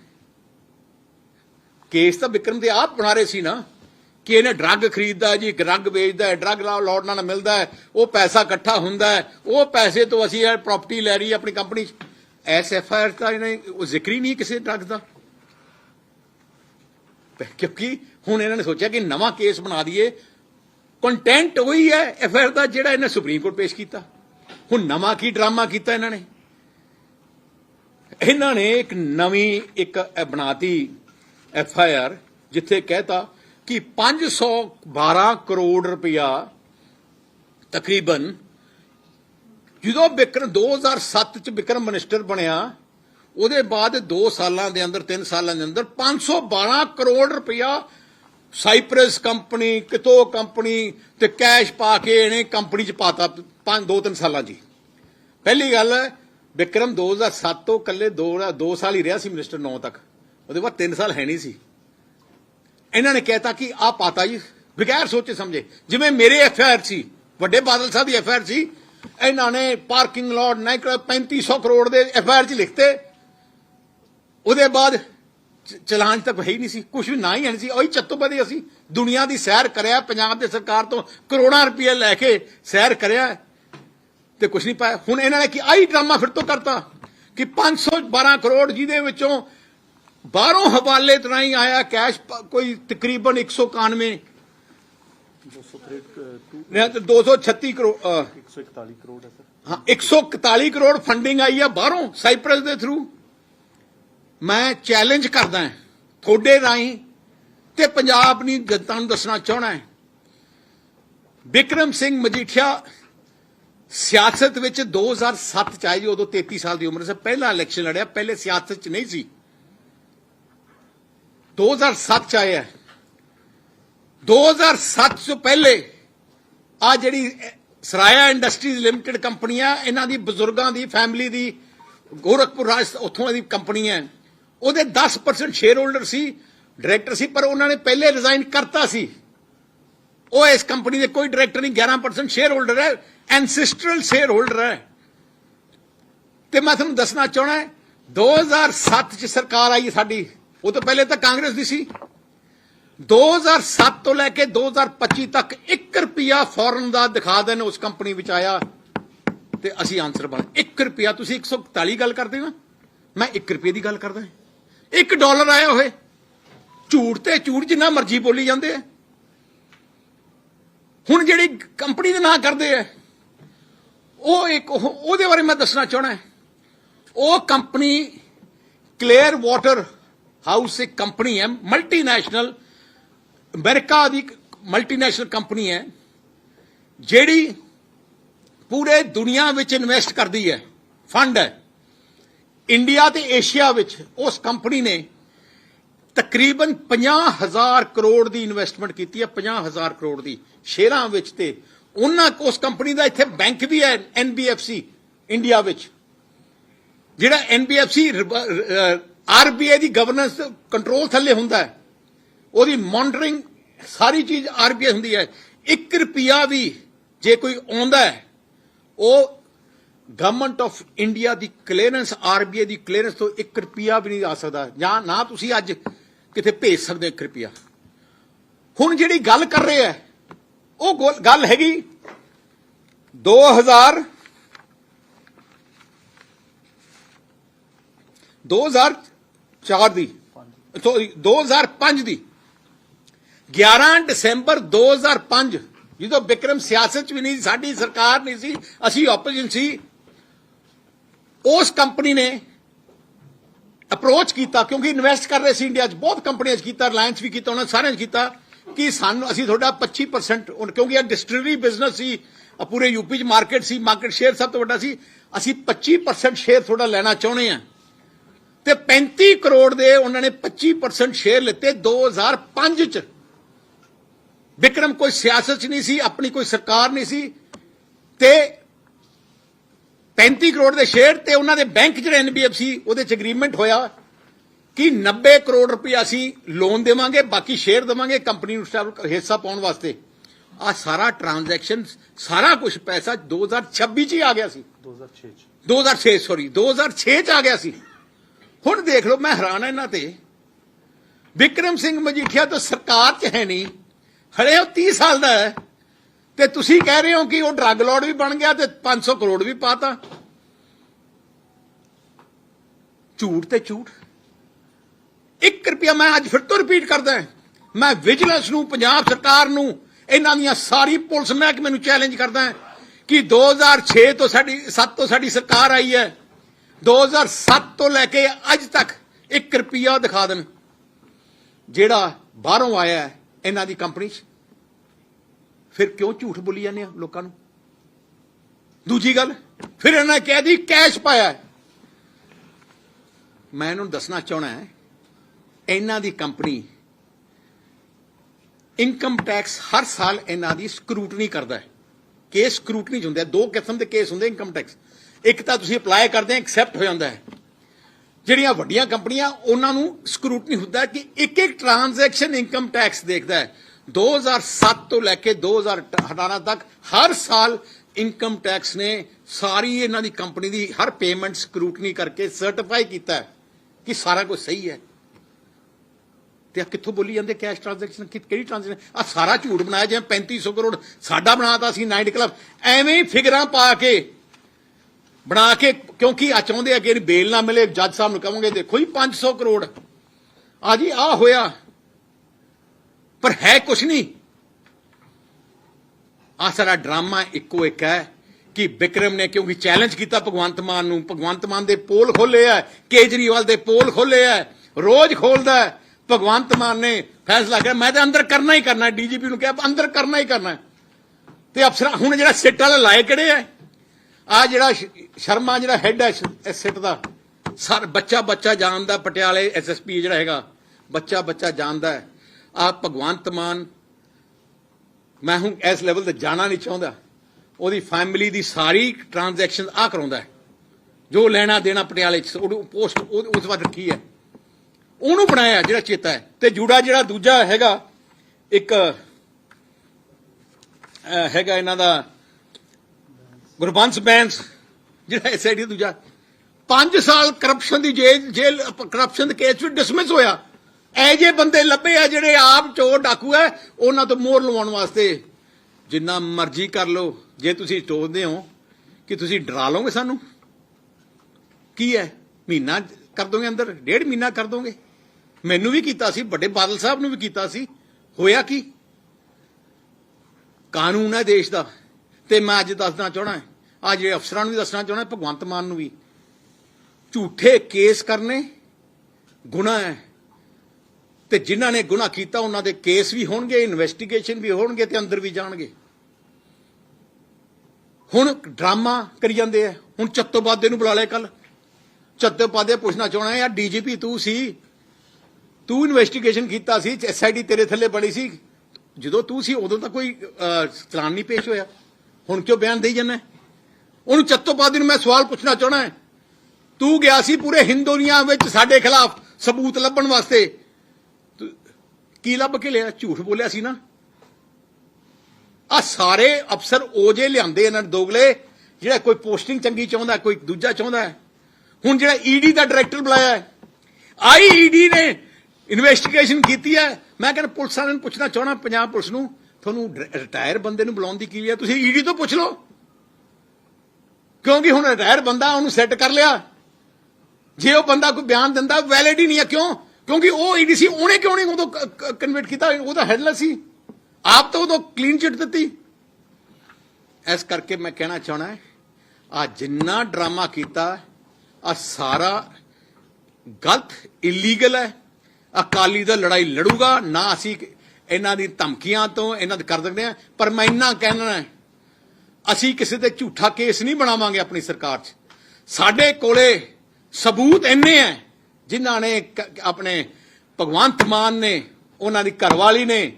ਕੇਸ ਤਾਂ ਵਿਕਰਮ ਦੇ ਆਪ ਬਣਾ ਰਹੇ ਸੀ ਨਾ। ਕਿ ਇਹਨੇ ਡਰੱਗ ਖਰੀਦਦਾ ਜੀ ਡਰੱਗ ਵੇਚਦਾ ਹੈ, ਡਰੱਗ ਲਾਉਡ ਨਾਲ ਮਿਲਦਾ ਹੈ, ਉਹ ਪੈਸਾ ਇਕੱਠਾ ਹੁੰਦਾ ਹੈ, ਉਹ ਪੈਸੇ ਤੋਂ ਅਸੀਂ ਇਹ ਪ੍ਰਾਪਰਟੀ ਲੈ ਰਹੀ ਹੈ ਆਪਣੀ ਕੰਪਨੀ 'ਚ। ਐਸ ਐਫ ਆਈ ਆਰ ਤਾਂ ਇਹਨੇ ਉਹ ਜ਼ਿਕਰ ਹੀ ਨਹੀਂ ਕਿਸੇ ਡਰੱਗ ਦਾ। ਕਿਉਂਕਿ ਹੁਣ ਇਹਨਾਂ ਨੇ ਸੋਚਿਆ ਕਿ ਨਵਾਂ ਕੇਸ ਬਣਾ ਦਈਏ। ਕੰਟੈਂਟ ਉਹੀ ਹੈ ਐਫ ਆਈ ਆਰ ਦਾ ਜਿਹੜਾ ਇਹਨੇ ਸੁਪਰੀਮ ਕੋਰਟ ਪੇਸ਼ ਕੀਤਾ। ਹੁਣ ਨਵਾਂ ਕੀ ਡਰਾਮਾ ਕੀਤਾ ਇਹਨਾਂ ਨੇ? ਇਹਨਾਂ ਨੇ ਇੱਕ ਨਵੀਂ ਇੱਕ ਇਹ ਬਣਾਤੀ ਐਫ ਆਈ ਆਰ ਜਿੱਥੇ ਕਹਿਤਾ ਕਿ 512 ਕਰੋੜ ਰੁਪਇਆ ਤਕਰੀਬਨ ਜਦੋਂ ਵਿਕਰਮ 2007 ਚ ਵਿਕਰਮ ਮਿਨਿਸਟਰ ਬਣਿਆ ਉਹਦੇ ਬਾਅਦ 2 ਸਾਲਾਂ ਦੇ ਅੰਦਰ 3 ਸਾਲਾਂ ਦੇ ਅੰਦਰ 512 ਕਰੋੜ ਰੁਪਇਆ ਸਾਈਪ੍ਰਸ ਕੰਪਨੀ ਕਿਤੋ ਕੰਪਨੀ ਤੇ ਕੈਸ਼ ਪਾ ਕੇ ਇਹਨੇ ਕੰਪਨੀ ਚ ਪਾਤਾ 5 2 3 ਸਾਲਾਂ ਜੀ ਪਹਿਲੀ ਗੱਲ ਹੈ, ਵਿਕਰਮ 2007 ਤੋਂ ਕੱਲੇ 2 2 ਸਾਲ ਹੀ ਰਿਹਾ ਸੀ ਮਿਨਿਸਟਰ 9 ਤੱਕ। ਉਹਦੇ ਬਾਅਦ 3 ਸਾਲ ਹੈ ਨਹੀਂ ਸੀ। ਇਹਨਾਂ ਨੇ ਕਹਿਤਾ ਕਿ ਆ ਪਾਤਾ ਜੀ, ਬਗੈਰ ਸੋਚੇ ਸਮਝੇ। ਜਿਵੇਂ ਮੇਰੇ ਐਫ ਆਈ ਆਰ ਸੀ, ਵੱਡੇ ਬਾਦਲ ਸਾਹਿਬ ਦੀ ਐਫ ਆਈ ਆਰ ਸੀ, ਇਹਨਾਂ ਨੇ ਪਾਰਕਿੰਗ ਲੋਟ ਨਹੀਂ 3500 ਕਰੋੜ ਦੇ ਐਫ ਆਈ ਆਰ ਚ ਲਿਖਤੇ। ਉਹਦੇ ਬਾਅਦ ਚ- ਚਲਾਨ ਤੱਕ ਹੈ ਹੀ ਨਹੀਂ ਸੀ ਕੁਝ ਵੀ ਨਾ ਹੀ ਹੈ ਨਹੀਂ ਸੀ। ਉਹੀ ਚੱਤੋਬਦੀ ਅਸੀਂ। ਦੁਨੀਆ ਦੀ ਸੈਰ ਕਰਿਆ, ਪੰਜਾਬ ਦੇ ਸਰਕਾਰ ਤੋਂ ਕਰੋੜਾਂ ਰੁਪਏ ਲੈ ਕੇ ਸੈਰ ਕਰਿਆ ਤੇ ਕੁਝ ਨਹੀਂ ਪਾਇਆ। ਹੁਣ ਇਹਨਾਂ ਨੇ ਕੀ ਆਹੀ ਡਰਾਮਾ ਫਿਰ ਤੋਂ ਕਰਤਾ ਕਿ 512 ਕਰੋੜ ਜਿਹਦੇ ਵਿੱਚੋਂ ਬਾਹਰੋਂ ਹਵਾਲੇ ਤੋਂ ਨਹੀਂ ਆਇਆ ਕੈਸ਼ ਕੋਈ ਤਕਰੀਬਨ 191 ਨਹੀਂ ਤਾਂ 236 ਕਰੋੜ ਅ, 141 ਕਰੋੜ ਹੈ ਸਰ। ਹਾਂ 141 ਕਰੋੜ ਫੰਡਿੰਗ ਆਈ ਆ ਬਾਹਰੋਂ ਸਾਈਪ੍ਰਸ ਦੇ ਥਰੂ ਮੈਂ ਚੈਲੰਜ ਕਰਦਾ ਤੁਹਾਡੇ ਰਾਹੀਂ ਤੇ ਪੰਜਾਬ ਦੀ ਜਨਤਾ ਨੂੰ ਦੱਸਣਾ ਚਾਹਣਾ ਹੈ। ਵਿਕਰਮ ਸਿੰਘ ਮਜੀਠੀਆ ਸਿਆਸਤ ਵਿੱਚ 2007 ਚ ਆਏ ਜੀ ਉਦੋਂ 33 ਸਾਲ ਦੀ ਉਮਰ ਸੀ। ਪਹਿਲਾ ਇਲੈਕਸ਼ਨ ਲੜਿਆ ਪਹਿਲੇ ਸਿਆਸਤ ਚ ਨਹੀਂ ਸੀ। 2007 ਚ ਆਇਆ 2007 ਤੋਂ ਪਹਿਲੇ ਆ ਜਿਹੜੀ ਸਰਾਇਆ ਇੰਡਸਟਰੀਜ਼ ਲਿਮਟਿਡ ਕੰਪਨੀ ਆ ਇਹਨਾਂ ਦੀ ਬਜ਼ੁਰਗਾਂ ਦੀ, ਫੈਮਿਲੀ ਦੀ, ਗੋਰਖਪੁਰ ਰਾਜ ਉੱਥੋਂ ਦੀ ਕੰਪਨੀ ਹੈ। ਉਹਦੇ 10% ਸ਼ੇਅਰ ਹੋਲਡਰ ਸੀ ਡਾਇਰੈਕਟਰ ਸੀ, ਪਰ ਉਹਨਾਂ ਨੇ ਪਹਿਲੇ ਰਿਜ਼ਾਈਨ ਕਰਤਾ ਸੀ। ਉਹ ਇਸ ਕੰਪਨੀ ਦੇ ਕੋਈ ਡਾਇਰੈਕਟਰ ਨਹੀਂ 11% ਸ਼ੇਅਰ ਹੋਲਡਰ ਹੈ ਐਂਸੈਸਟਰਲ ਸ਼ੇਅਰ ਹੋਲਡਰ ਹੈ। ਤੇ ਮੈਂ ਤੁਹਾਨੂੰ ਦੱਸਣਾ ਚਾਹਣਾ ਹੈ 2007 ਚ ਸਰਕਾਰ ਆਈ ਸਾਡੀ। ਉਹ ਤੋਂ ਪਹਿਲੇ ਤਾਂ ਕਾਂਗਰਸ ਦੀ ਸੀ। 2007 ਤੋਂ ਲੈ ਕੇ 2025 ਤੱਕ 1 ਰੁਪਿਆ ਫੋਰਨ ਦਾ ਦਿਖਾ ਦੇਣ ਉਸ ਕੰਪਨੀ ਵਿੱਚ ਆਇਆ ਤੇ ਅਸੀਂ ਆਨਸਰ ਬਣ। 1 ਰੁਪਿਆ ਤੁਸੀਂ 141 ਗੱਲ ਕਰਦੇ ਹੋ ਨਾ? ਮੈਂ 1 ਰੁਪਏ ਦੀ ਗੱਲ ਕਰਦਾ। 1 ਡਾਲਰ ਆਇਆ ਹੋਏ। ਝੂਠ ਤੇ ਝੂਠ ਜਿੰਨਾ ਮਰਜ਼ੀ ਬੋਲੀ ਜਾਂਦੇ ਆ। ਹੁਣ ਜਿਹੜੀ ਕੰਪਨੀ ਦੇ ਨਾਂ ਕਰਦੇ ਆ, ਉਹ ਇੱਕ ਉਹ- ਉਹਦੇ ਬਾਰੇ ਮੈਂ ਦੱਸਣਾ ਚਾਹਣਾ ਉਹ ਕੰਪਨੀ ਕਲੀਅਰ ਵਾਟਰ ਹਾਊਸ ਇੱਕ ਕੰਪਨੀ ਹੈ ਮਲਟੀਨੈਸ਼ਨਲ ਅਮਰੀਕਾ ਦੀ ਮਲਟੀਨੈਸ਼ਨਲ ਕੰਪਨੀ ਹੈ, ਜਿਹੜੀ ਪੂਰੇ ਦੁਨੀਆ ਵਿੱਚ ਇਨਵੈਸਟ ਕਰਦੀ ਹੈ ਫੰਡ ਹੈ। ਇੰਡੀਆ ਤੇ ਏਸ਼ੀਆ ਵਿੱਚ ਉਸ ਕੰਪਨੀ ਨੇ ਤਕਰੀਬਨ 50000 ਕਰੋੜ ਦੀ ਇਨਵੈਸਟਮੈਂਟ ਕੀਤੀ ਹੈ 50000 ਕਰੋੜ ਦੀ। ਸ਼ੇਅਰਾਂ ਵਿੱਚ ਤੇ ਉਹਨਾਂ ਉਸ ਕੰਪਨੀ ਦਾ ਇੱਥੇ ਬੈਂਕ ਵੀ ਹੈ ਐਨਬੀਐਫਸੀ ਇੰਡੀਆ ਵਿੱਚ। ਜਿਹੜਾ ਐਨਬੀਐਫਸੀ ਆਰਬੀਆਈ ਦੀ ਗਵਰਨੈਂਸ ਕੰਟਰੋਲ ਥੱਲੇ ਹੁੰਦਾ ਹੈ। ਉਹਦੀ ਮੋਨਿਟਰਿੰਗ ਸਾਰੀ ਚੀਜ਼ ਆਰਬੀਆਈ ਹੁੰਦੀ ਹੈ। 1 ਰੁਪਿਆ ਵੀ ਜੇ ਕੋਈ ਆਉਂਦਾ ਹੈ, ਉਹ ਗਵਰਨਮੈਂਟ ਆਫ ਇੰਡੀਆ ਦੀ ਕਲੀਅਰੈਂਸ ਆਰਬੀਆਈ ਦੀ ਕਲੀਅਰੈਂਸ ਤੋਂ 1 ਰੁਪਿਆ ਵੀ ਨਹੀਂ ਆ ਸਕਦਾ। ਜਾਂ ਨਾ ਤੁਸੀਂ ਅੱਜ ਕਿਤੇ ਭੇਜ ਸਕਦੇ ਹੋ 1 ਰੁਪਿਆ ਹੁਣ ਜਿਹੜੀ ਗੱਲ ਕਰ ਰਹੇ ਹੈ, ਉਹ ਗੋਲ- ਗੱਲ ਹੈਗੀ 2000 2004 ਦੀ। ਸੌਰੀ 2005 ਦੀ 11 ਦਸੰਬਰ 2005 ਜਦੋਂ ਵਿਕਰਮ ਸਿਆਸਤ 'ਚ ਵੀ ਨਹੀਂ ਸੀ, ਸਾਡੀ ਸਰਕਾਰ ਨਹੀਂ ਸੀ ਅਸੀਂ ਆਪੋਜੀਸ਼ਨ ਸੀ ਉਸ ਕੰਪਨੀ ਨੇ ਅਪਰੋਚ ਕੀਤਾ ਕਿਉਂਕਿ ਇਨਵੈਸਟ ਕਰ ਰਹੇ ਸੀ ਇੰਡੀਆ 'ਚ ਬਹੁਤ ਕੰਪਨੀਆਂ 'ਚ ਕੀਤਾ ਰਿਲਾਇੰਸ ਵੀ ਕੀਤਾ ਉਹਨਾਂ ਸਾਰਿਆਂ 'ਚ ਕੀਤਾ ਕਿ ਸਾਨੂੰ ਅਸੀਂ ਤੁਹਾਡਾ 25% ਕਿਉਂਕਿ ਇਹ ਡਿਸਟਿਲਰੀ ਬਿਜ਼ਨਸ ਸੀ ਪੂਰੇ ਯੂਪੀ 'ਚ ਮਾਰਕੀਟ ਸੀ ਮਾਰਕੀਟ ਸ਼ੇਅਰ ਸਭ ਤੋਂ ਵੱਡਾ ਸੀ ਅਸੀਂ 25% ਸ਼ੇਅਰ ਤੁਹਾਡਾ ਲੈਣਾ ਚਾਹੁੰਦੇ ਆ ਤੇ 35 ਕਰੋੜ ਦੇ ਉਹਨਾਂ ਨੇ 25% ਸ਼ੇਅਰ ਲਿੱਤੇ 2005 ਚ। ਵਿਕਰਮ ਕੋਈ ਸਿਆਸਤ ਚ ਨਹੀਂ ਸੀ ਆਪਣੀ ਕੋਈ ਸਰਕਾਰ ਨਹੀਂ ਸੀ। ਤੇ 35 ਕਰੋੜ ਦੇ ਸ਼ੇਅਰ ਤੇ ਉਹਨਾਂ ਦੇ ਬੈਂਕ ਜਿਹੜਾ ਐਨਬੀਐਫਸੀ ਉਹਦੇ ਚ ਐਗਰੀਮੈਂਟ ਹੋਇਆ ਕਿ 90 ਕਰੋੜ ਰੁਪਏ ਅਸੀਂ ਲੋਨ ਦੇਵਾਂਗੇ ਬਾਕੀ ਸ਼ੇਅਰ ਦੇਵਾਂਗੇ ਕੰਪਨੀ ਨੂੰ ਹਿੱਸਾ ਪਾਉਣ ਵਾਸਤੇ। ਆ ਸਾਰਾ ਟ੍ਰਾਂਜੈਕਸ਼ਨ ਸਾਰਾ ਕੁਝ ਪੈਸਾ 2026 ਚ ਹੀ ਆ ਗਿਆ ਸੀ। 2006 ਚ। 2006 ਸੌਰੀ 2006 ਚ ਆ ਗਿਆ ਸੀ। ਹੁਣ ਦੇਖ ਲਓ, ਮੈਂ ਹੈਰਾਨ ਹਾਂ ਇਹਨਾਂ ਤੇ। ਵਿਕਰਮ ਸਿੰਘ ਮਜੀਠੀਆ ਤਾਂ ਸਰਕਾਰ ਚ ਹੈ ਨਹੀਂ। ਹਲੇ ਉਹ 30 ਸਾਲ ਦਾ ਹੈ। ਤੇ ਤੁਸੀਂ ਕਹਿ ਰਹੇ ਹੋ ਕਿ ਉਹ ਡਰੱਗ ਲਾਰਡ ਵੀ ਬਣ ਗਿਆ ਤੇ 500 ਕਰੋੜ ਵੀ ਪਾਤਾ। ਝੂਠ ਤੇ ਝੂਠ। 1 ਰੁਪਿਆ ਮੈਂ ਅੱਜ ਫਿਰ ਤੋਂ ਰਿਪੀਟ ਕਰਦਾ ਮੈਂ ਵਿਜੀਲੈਂਸ ਨੂੰ, ਪੰਜਾਬ ਸਰਕਾਰ ਨੂੰ, ਇਹਨਾਂ ਦੀਆਂ ਸਾਰੀ ਪੁਲਿਸ ਮਹਿਕਮੇ ਨੂੰ ਚੈਲੰਜ ਕਰਦਾ ਕਿ 2006 ਤੋਂ ਸਾਡੀ 7 ਤੋਂ ਸਾਡੀ ਸਰਕਾਰ ਆਈ ਹੈ। 2007 ਤੋਂ ਲੈ ਕੇ ਅੱਜ ਤੱਕ 1 ਰੁਪਿਆ ਦਿਖਾ ਦੇਣ। ਜਿਹੜਾ ਬਾਹਰੋਂ ਆਇਆ ਇਹਨਾਂ ਦੀ ਕੰਪਨੀ 'ਚ। ਫਿਰ ਕਿਉਂ ਝੂਠ ਬੋਲੀ ਜਾਂਦੇ ਆ ਲੋਕਾਂ ਨੂੰ? ਦੂਜੀ ਗੱਲ, ਫਿਰ ਇਹਨਾਂ ਨੇ ਕਹਿ ਦੀ ਕੈਸ਼ ਪਾਇਆ ਮੈਂ ਇਹਨਾਂ ਨੂੰ ਦੱਸਣਾ ਚਾਹਣਾ ਹੈ, ਇਹਨਾਂ ਦੀ ਕੰਪਨੀ ਇਨਕਮ ਟੈਕਸ ਹਰ ਸਾਲ ਇਹਨਾਂ ਦੀ ਸਕਰੂਟਨੀ ਕਰਦਾ ਹੈ। ਕੇਸ ਸਕਰੂਟਨੀ 'ਚ ਹੁੰਦੇ ਦੋ ਕਿਸਮ ਦੇ ਕੇਸ ਹੁੰਦੇ ਇਨਕਮ ਟੈਕਸ ਇੱਕ ਤਾਂ ਤੁਸੀਂ ਅਪਲਾਈ ਕਰਦੇ ਆ ਐਕਸੈਪਟ ਹੋ ਜਾਂਦਾ ਹੈ। ਜਿਹੜੀਆਂ ਵੱਡੀਆਂ ਕੰਪਨੀਆਂ, ਉਹਨਾਂ ਨੂੰ ਸਕਰੂਟਨੀ ਹੁੰਦਾ ਕਿ ਇੱਕ ਇੱਕ ਟ੍ਰਾਂਜੈਕਸ਼ਨ ਇਨਕਮ ਟੈਕਸ ਦੇਖਦਾ ਹੈ। 2007 ਤੋਂ ਲੈ ਕੇ 2018 ਤੱਕ ਹਰ ਸਾਲ ਇਨਕਮ ਟੈਕਸ ਨੇ ਸਾਰੀ ਇਹਨਾਂ ਦੀ ਕੰਪਨੀ ਦੀ ਹਰ ਪੇਮੈਂਟ ਸਕਰੂਟਨੀ ਕਰਕੇ ਸਰਟੀਫਾਈ ਕੀਤਾ ਕਿ ਸਾਰਾ ਕੁਝ ਸਹੀ ਹੈ। ਤੇ ਆ ਕਿੱਥੋਂ ਬੋਲੀ ਜਾਂਦੇ ਕੈਸ਼ ਟ੍ਰਾਂਜੈਕਸ਼ਨ ਕਿਹੜੀ ਟ੍ਰਾਂਜੈਕਸ਼ਨ ਆ ਸਾਰਾ ਝੂਠ ਬਣਾਇਆ, ਜਿਵੇਂ 3500 ਕਰੋੜ ਸਾਡਾ ਬਣਾਤਾ ਸੀ ਨਾਈਟ ਕਲੱਬ ਐਵੇਂ ਹੀ ਫਿਗਰਾਂ ਪਾ ਕੇ ਬਣਾ ਕੇ, ਕਿਉਂਕਿ ਆ ਚਾਹੁੰਦੇ ਆ ਕਿ ਇਹਨੂੰ ਬੇਲ ਨਾ ਮਿਲੇ, ਜੱਜ ਸਾਹਿਬ ਨੂੰ ਕਹਾਂਗੇ, ਦੇਖੋ ਜੀ 500 ਕਰੋੜ। ਆ ਜੀ, ਆ ਹੋਇਆ। ਪਰ ਹੈ ਕੁਛ ਨਹੀਂ। ਆ ਸਾਰਾ ਡਰਾਮਾ ਇੱਕੋ ਇੱਕ ਹੈ ਕਿ ਵਿਕਰਮ ਨੇ ਕਿਉਂਕਿ ਚੈਲੰਜ ਕੀਤਾ ਭਗਵੰਤ ਮਾਨ ਨੂੰ, ਭਗਵੰਤ ਮਾਨ ਦੇ ਪੋਲ ਖੋਲੇ ਆ, ਕੇਜਰੀਵਾਲ ਦੇ ਪੋਲ ਖੋਲੇ ਆ, ਰੋਜ਼ ਖੋਲਦਾ ਭਗਵੰਤ ਮਾਨ ਨੇ ਫੈਸਲਾ ਕਰਿਆ, ਮੈਂ ਤਾਂ ਅੰਦਰ ਕਰਨਾ ਹੀ ਕਰਨਾ ਡੀਜੀਪੀ ਨੂੰ ਕਿਹਾ, ਅੰਦਰ ਕਰਨਾ ਹੀ ਕਰਨਾ ਹੈ। ਤੇ ਅਫਸਰ, ਹੁਣ ਜਿਹੜਾ ਸਿੱਟ ਵਾਲਾ ਲਾਏ ਕਿਹੜੇ ਆ? ਆ ਜਿਹੜਾ ਸ਼ਰਮਾ ਜਿਹੜਾ ਹੈੱਡ ਹੈ ਸਿੱਟ ਦਾ, ਸਰ ਬੱਚਾ ਬੱਚਾ ਜਾਣਦਾ ਪਟਿਆਲੇ ਐਸਐਸਪੀ ਜਿਹੜਾ ਹੈਗਾ, ਬੱਚਾ ਬੱਚਾ ਜਾਣਦਾ ਹੈ। ਆ ਭਗਵੰਤ ਮਾਨ, ਮੈਂ ਹੁਣ ਇਸ ਲੈਵਲ ਤੇ ਜਾਣਾ ਨਹੀਂ ਚਾਹੁੰਦਾ। ਉਹਦੀ ਫੈਮਿਲੀ ਦੀ ਸਾਰੀ ਟ੍ਰਾਂਜੈਕਸ਼ਨ ਆ ਕਰਾਉਂਦਾ ਹੈ। ਜੋ ਲੈਣਾ ਦੇਣਾ ਪਟਿਆਲੇ ਚ ਉਹ ਪੋਸਟ ਉਹ- ਉਸ ਵਾਰ ਰੱਖੀ ਹੈ। ਉਹਨੂੰ ਬਣਾਇਆ ਜਿਹੜਾ ਚੇਤਾ ਹੈ। ਤੇ ਜੂੜਾ ਜਿਹੜਾ ਦੂਜਾ ਹੈਗਾ, ਇੱਕ ਹੈਗਾ ਇਹਨਾਂ ਦਾ ਗੁਰਬੰਸ ਬੈਂਸ, ਜਿਹੜਾ ਐਸਆਈਡੀ ਦੂਜਾ 5 ਸਾਲ ਕਰਪਸ਼ਨ ਦੀ ਜੇਲ ਜੇਲ੍ਹ ਕਰਪਸ਼ਨ ਦੇ ਕੇਸ ਵਿੱਚ ਡਿਸਮਿਸ ਹੋਇਆ। ਐ ਜੇ ਬੰਦੇ ਲੱਭੇ ਆ ਜਿਹੜੇ ਆਪ ਚੋਰ ਡਾਕੂ ਐ ਉਹਨਾਂ ਤੋਂ ਮੋਹਰ ਲਵਾਉਣ ਵਾਸਤੇ। ਜਿੰਨਾ ਮਰਜ਼ੀ ਕਰ ਲਓ, ਜੇ ਤੁਸੀਂ ਟੋਕਦੇ ਹੋ ਕਿ ਤੁਸੀਂ ਡਰਾ ਲਓਗੇ ਸਾਨੂੰ, ਕੀ ਹੈ? ਮਹੀਨਾ ਕਰ ਦੋਗੇ ਅੰਦਰ? ਡੇਢ ਮਹੀਨਾ ਕਰ ਦੋਗੇ? ਮੈਨੂੰ ਵੀ ਕੀਤਾ ਸੀ, ਵੱਡੇ ਬਾਦਲ ਸਾਹਿਬ ਨੂੰ ਵੀ ਕੀਤਾ ਸੀ। ਹੋਇਆ ਕੀ? ਕਾਨੂੰਨ ਹੈ ਦੇਸ਼ ਦਾ। ਤੇ ਮੈਂ ਅੱਜ ਦੱਸਣਾ ਚਾਹਣਾ ਅੱਜ ਜਿਹੜੇ ਅਫਸਰਾਂ ਨੂੰ ਵੀ ਦੱਸਣਾ ਚਾਹਣਾ ਭਗਵੰਤ ਮਾਨ ਨੂੰ ਵੀ। ਝੂਠੇ ਕੇਸ ਕਰਨੇ ਗੁਨਾਹ ਹੈ। ਤੇ ਜਿਨ੍ਹਾਂ ਨੇ ਗੁਨਾਹ ਕੀਤਾ, ਉਹਨਾਂ ਦੇ ਕੇਸ ਵੀ ਹੋਣਗੇ ਇਨਵੈਸਟੀਗੇਸ਼ਨ ਵੀ ਹੋਣਗੇ ਤੇ ਅੰਦਰ ਵੀ ਜਾਣਗੇ। ਹੁਣ ਡਰਾਮਾ ਕਰੀ ਜਾਂਦੇ ਆ। ਹੁਣ ਚੱਤੋਬਾਦੇ ਨੂੰ ਬੁਲਾ ਲਿਆ ਕੱਲ ਚੱਤੋਬਾਦੇ ਪੁੱਛਣਾ ਚਾਹਣਾ ਯਾਰ ਡੀਜੀਪੀ ਤੂੰ ਸੀ। ਤੂੰ ਇਨਵੈਸਟੀਗੇਸ਼ਨ ਕੀਤਾ ਸੀ, ਐਸਆਈਡੀ ਤੇਰੇ ਥੱਲੇ ਬੜੀ ਸੀ। ਜਦੋਂ ਤੂੰ ਸੀ, ਉਦੋਂ ਤਾਂ ਕੋਈ ਚਲਾਨ ਨਹੀਂ ਪੇਸ਼ ਹੋਇਆ। ਹੁਣ ਕਿਉਂ ਬਿਆਨ ਦੇਈ ਜਾਂਦਾ ਉਹਨੂੰ ਚੱਤੋਪਾਦੀ ਨੂੰ ਮੈਂ ਸਵਾਲ ਪੁੱਛਣਾ ਚਾਹਣਾ ਤੂੰ ਗਿਆ ਸੀ ਪੂਰੇ ਹਿੰਦ ਦੁਨੀਆ ਵਿੱਚ ਸਾਡੇ ਖਿਲਾਫ ਸਬੂਤ ਲੱਭਣ ਵਾਸਤੇ। ਕੀ ਲੱਭ ਕੇ ਲਿਆ? ਝੂਠ ਬੋਲਿਆ ਸੀ ਨਾ। ਆ ਸਾਰੇ ਅਫਸਰ ਉਹਜੇ ਲਿਆਂਦੇ ਇਹਨਾਂ ਨੇ ਦੋਗਲੇ, ਜਿਹੜਾ ਕੋਈ ਪੋਸਟਿੰਗ ਚੰਗੀ ਚਾਹੁੰਦਾ, ਕੋਈ ਦੂਜਾ ਚਾਹੁੰਦਾ ਹੁਣ ਜਿਹੜਾ ਈਡੀ ਦਾ ਡਾਇਰੈਕਟਰ ਬੁਲਾਇਆ ਹੈ ਆਈਈਡੀ ਨੇ ਇਨਵੈਸਟੀਗੇਸ਼ਨ ਕੀਤੀ ਹੈ। ਮੈਂ ਕਹਿੰਦਾ ਪੁਲਿਸ ਵਾਲਿਆਂ ਨੂੰ ਪੁੱਛਣਾ ਚਾਹਣਾ ਪੰਜਾਬ ਪੁਲਿਸ ਨੂੰ ਤੁਹਾਨੂੰ ਰਿਟਾਇਰ ਬੰਦੇ ਨੂੰ ਬੁਲਾਉਣ ਦੀ ਕੀ ਹੈ? ਤੁਸੀਂ ਈਡੀ ਤੋਂ ਪੁੱਛ ਲਓ। ਕਿਉਂਕਿ ਹੁਣ ਰਿਟਾਇਰ ਬੰਦਾ ਉਹਨੂੰ ਸੈੱਟ ਕਰ ਲਿਆ। ਜੇ ਉਹ ਬੰਦਾ ਕੋਈ ਬਿਆਨ ਦਿੰਦਾ ਵੈਲਿਡ ਹੀ ਨਹੀਂ ਹੈ ਕਿਉਂ? ਕਿਉਂਕਿ ਉਹ ਈਡੀ ਸੀ, ਉਹਨੇ ਕਿਉਂ ਨਹੀਂ ਉਦੋਂ ਕਨਵਰਟ ਕੀਤਾ? ਉਹ ਤਾਂ ਹੈਡਲੈਸ ਸੀ। ਆਪ ਤਾਂ ਉਦੋਂ ਕਲੀਨ ਚਿੱਟ ਦਿੱਤੀ। ਇਸ ਕਰਕੇ ਮੈਂ ਕਹਿਣਾ ਚਾਹਣਾ ਹੈ, ਆ ਜਿੰਨਾ ਡਰਾਮਾ ਕੀਤਾ, ਆ ਸਾਰਾ ਗਲਤ ਇਲੀਗਲ ਹੈ। ਅਕਾਲੀ ਦਾ ਲੜਾਈ ਲੜੂਗਾ, ਨਾ ਅਸੀਂ ਇਹਨਾਂ ਦੀ ਧਮਕੀਆਂ ਤੋਂ ਇਹਨਾਂ ਦੇ ਕਰ ਦਿੰਦੇ ਆ ਪਰ ਮੈਂ ਇੰਨਾ ਕਹਿਣਾ ਹੈ, ਅਸੀਂ ਕਿਸੇ ਤੇ ਝੂਠਾ ਕੇਸ ਨਹੀਂ ਬਣਾਵਾਂਗੇ ਆਪਣੀ ਸਰਕਾਰ 'ਚ। ਸਾਡੇ ਕੋਲੇ ਸਬੂਤ ਇੰਨੇ ਹੈ, ਜਿਨ੍ਹਾਂ ਨੇ ਆਪਣੇ ਭਗਵੰਤ ਮਾਨ ਨੇ, ਉਹਨਾਂ ਦੀ ਘਰਵਾਲੀ ਨੇ,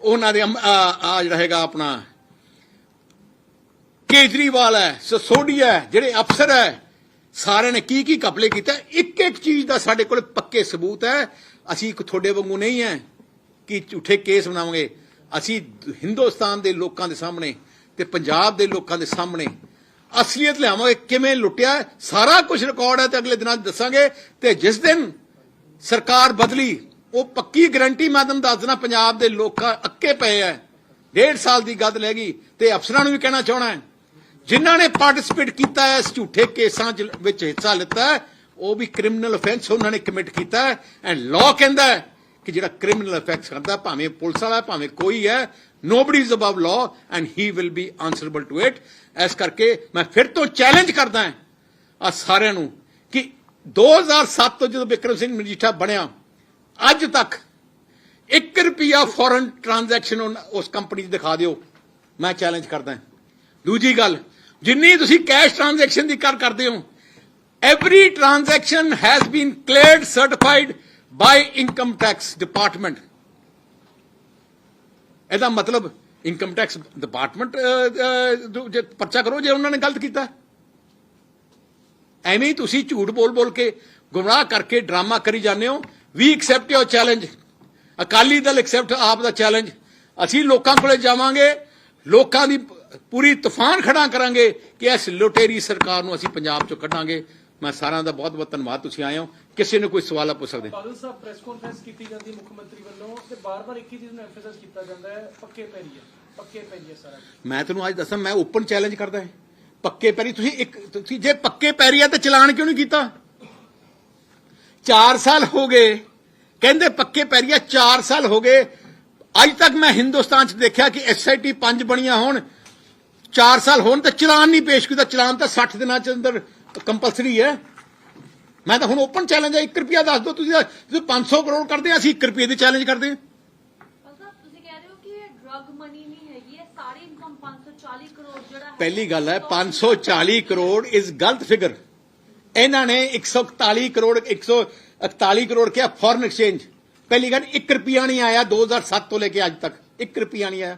ਉਹਨਾਂ ਦੇ ਅਮ- ਆ ਜਿਹੜਾ ਹੈਗਾ ਆਪਣਾ ਕੇਜਰੀਵਾਲ ਹੈ ਸਸੋਡੀ ਹੈ, ਜਿਹੜੇ ਅਫਸਰ ਹੈ, ਸਾਰਿਆਂ ਨੇ ਕੀ ਕੀ ਕਪਲੇ ਕੀਤਾ ਇੱਕ ਇੱਕ ਚੀਜ਼ ਦਾ ਸਾਡੇ ਕੋਲ ਪੱਕੇ ਸਬੂਤ ਹੈ, ਅਸੀਂ ਇੱਕ ਤੁਹਾਡੇ ਵਾਂਗੂ ਨਹੀਂ ਹੈ। ਕਿ ਝੂਠੇ ਕੇਸ ਬਣਾਵਾਂਗੇ। ਅਸੀਂ ਹਿੰਦੁਸਤਾਨ ਦੇ ਲੋਕਾਂ ਦੇ ਸਾਹਮਣੇ ਤੇ ਪੰਜਾਬ ਦੇ ਲੋਕਾਂ ਦੇ ਸਾਹਮਣੇ ਅਸਲੀਅਤ ਲਿਆਵਾਂਗੇ, ਕਿਵੇਂ ਲੁੱਟਿਆ ਸਾਰਾ ਕੁਝ ਰਿਕਾਰਡ ਹੈ ਤੇ ਅਗਲੇ ਦਿਨਾਂ 'ਚ ਦੱਸਾਂਗੇ। ਤੇ ਜਿਸ ਦਿਨ ਸਰਕਾਰ ਬਦਲੀ, ਉਹ ਪੱਕੀ ਗਰੰਟੀ ਮੈਂ ਤੁਹਾਨੂੰ ਦੱਸ ਦੇਣਾ ਪੰਜਾਬ ਦੇ ਲੋਕਾਂ ਅੱਕੇ ਪਏ ਐ ਡੇਢ ਸਾਲ ਦੀ ਗੱਲ ਰਹਿ ਗਈ ਤੇ ਅਫਸਰਾਂ ਨੂੰ ਵੀ ਕਹਿਣਾ ਚਾਹਣਾ ਹੈ। ਜਿਨ੍ਹਾਂ ਨੇ ਪਾਰਟਿਸਿਪੇਟ ਕੀਤਾ ਹੈ, ਇਸ ਝੂਠੇ ਕੇਸਾਂ 'ਚ ਵਿੱਚ ਹਿੱਸਾ ਲਿੱਤਾ ਉਹ ਵੀ ਕ੍ਰਿਮੀਨਲ ਅਫੈਂਸ ਉਹਨਾਂ ਨੇ ਕਮਿਟ ਕੀਤਾ ਐਂਡ ਲਾਅ ਕਹਿੰਦਾ ਹੈ ਕਿ ਜਿਹੜਾ ਕ੍ਰਿਮੀਨਲ ਅਫੈਂਸ ਕਰਦਾ, ਭਾਵੇਂ ਪੁਲਿਸ ਵਾਲਾ, ਭਾਵੇਂ ਕੋਈ ਹੈ nobody is above law and he will be answerable to it ਇਸ ਕਰਕੇ ਮੈਂ ਫਿਰ ਤੋਂ ਚੈਲੰਜ ਕਰਦਾ ਹਾਂ ਆ ਸਾਰਿਆਂ ਨੂੰ ਕਿ 2007 ਤੋਂ ਜਦੋਂ ਬਿਕਰਮ ਸਿੰਘ ਮਜੀਠਾ ਬਣਿਆ, ਅੱਜ ਤੱਕ 1 ਰੁਪਿਆ ਫੋਰਨ ਟ੍ਰਾਂਜੈਕਸ਼ਨ ਉਸ ਕੰਪਨੀ 'ਚ ਦਿਖਾ ਦਿਓ। ਮੈਂ ਚੈਲੰਜ ਕਰਦਾ ਦੂਜੀ ਗੱਲ, ਜਿੰਨੀ ਤੁਸੀਂ ਕੈਸ਼ ਟ੍ਰਾਂਜੈਕਸ਼ਨ ਦੀ ਕਰ ਕਰਦੇ ਹੋ every transaction has been cleared, certified by income tax department ਇਹਦਾ ਮਤਲਬ ਇਨਕਮ ਟੈਕਸ ਡਿਪਾਰਟਮੈਂਟ ਜੇ ਪਰਚਾ ਕਰੋ ਜੇ ਉਹਨਾਂ ਨੇ ਗਲਤ ਕੀਤਾ। ਐਵੇਂ ਤੁਸੀਂ ਝੂਠ ਬੋਲ ਬੋਲ ਕੇ ਗੁੰਮਰਾਹ ਕਰਕੇ ਡਰਾਮਾ ਕਰੀ ਜਾਂਦੇ ਹੋ। We accept your challenge Akali Dal accept ਆਪ ਦਾ ਚੈਲੰਜ ਅਸੀਂ ਲੋਕਾਂ ਕੋਲੇ ਜਾਵਾਂਗੇ। ਲੋਕਾਂ ਦੀ ਪੂਰੀ ਤੂਫਾਨ ਖੜਾ ਕਰਾਂਗੇ ਕਿ ਇਸ ਲੁਟੇਰੀ ਸਰਕਾਰ ਨੂੰ ਅਸੀਂ ਪੰਜਾਬ ਚੋਂ ਕੱਢਾਂਗੇ। ਮੈਂ ਸਾਰਿਆਂ ਦਾ ਬਹੁਤ ਬਹੁਤ ਧੰਨਵਾਦ। ਤੁਸੀਂ ਆਏ ਹੋ। ਕਿਸੇ ਨੂੰ ਕੋਈ ਸਵਾਲ ਆ ਪੁੱਛ ਸਕਦੇ। ਬਾਦਲ ਸਾਹਿਬ ਪ੍ਰੈਸ ਕਾਨਫਰੰਸ ਕੀਤੀ ਜਾਂਦੀ ਮੁੱਖ ਮੰਤਰੀ ਵੱਲੋਂ ਤੇ ਬਾਰ-ਬਾਰ ਇੱਕ ਹੀ ਚੀਜ਼ ਨੂੰ ਐਮਫੇਸਾਈਜ਼ ਕੀਤਾ ਜਾਂਦਾ ਹੈ ਪੱਕੇ ਪੈਰੀ ਹੈ ਪੱਕੇ ਪੈਰੀ ਹੈ ਸਾਰਾ। ਮੈਂ ਤੁਹਾਨੂੰ ਅੱਜ ਦੱਸਾਂ ਮੈਂ ਓਪਨ ਚੈਲੰਜ ਕਰਦਾ ਹਾਂ। ਪੱਕੇ ਪੈਰੀ ਤੁਸੀਂ ਇੱਕ ਤੁਸੀਂ ਜੇ ਪੱਕੇ ਪੈਰੀ ਆ ਤਾਂ ਚਲਾਨ ਕਿਉਂ ਨਹੀਂ ਕੀਤਾ? 4 ਸਾਲ ਹੋ ਗਏ ਕਹਿੰਦੇ ਪੱਕੇ ਪੈਰੀ ਆ 4 ਸਾਲ ਹੋ ਗਏ। ਅੱਜ ਤੱਕ ਮੈਂ ਹਿੰਦੁਸਤਾਨ 'ਚ ਦੇਖਿਆ ਕਿ ਐਸਆਈਟੀ 5 ਬਣੀਆਂ ਹੋਣ 4 ਸਾਲ ਹੋਣ ਤਾਂ ਚਲਾਨ ਨਹੀਂ ਪੇਸ਼ ਕੀਤਾ। ਚਲਾਨ ਤਾਂ 60 ਦਿਨਾਂ ਚ ਅੰਦਰ ਕੰਪਲਸਰੀ ਹੈ। ਮੈਂ ਤਾਂ ਹੁਣ ਓਪਨ ਚੈਲੰਜ ਹੈ 1 ਰੁਪਿਆ ਦੱਸ ਦਿਓ ਤੁਸੀਂ ਤੁਸੀਂ 500 ਕਰੋੜ ਕਰਦੇ ਆ ਅਸੀਂ 1 ਰੁਪਏ ਦੀ ਚੈਲੰਜ ਕਰਦੇ ਹਾਂ ਮਤਲਬ ਤੁਸੀਂ ਕਹਿ ਰਹੇ ਹੋ ਕਿ ਇਹ ਡਰਗ ਮਨੀ ਨਹੀਂ ਹੈਗੀ ਇਹ ਸਾਰੀ ਇਨਕਮ 540 ਕਰੋੜ ਜਿਹੜਾ ਹੈ। ਪਹਿਲੀ ਗੱਲ ਹੈ 540 ਕਰੋੜ ਇਸ ਗਲਤ ਫਿਗਰ ਇਹਨਾਂ ਨੇ 141 ਕਰੋੜ 141 ਕਰੋੜ ਕਿਹਾ ਫੋਰਨ ਐਕਸਚੇਂਜ ਪਹਿਲੀ ਗੱਲ 1 ਰੁਪਿਆ ਨਹੀਂ ਆਇਆ 2007 ਤੋਂ ਲੈ ਕੇ ਅੱਜ ਤੱਕ। 1 ਰੁਪਿਆ ਨਹੀਂ ਆਇਆ।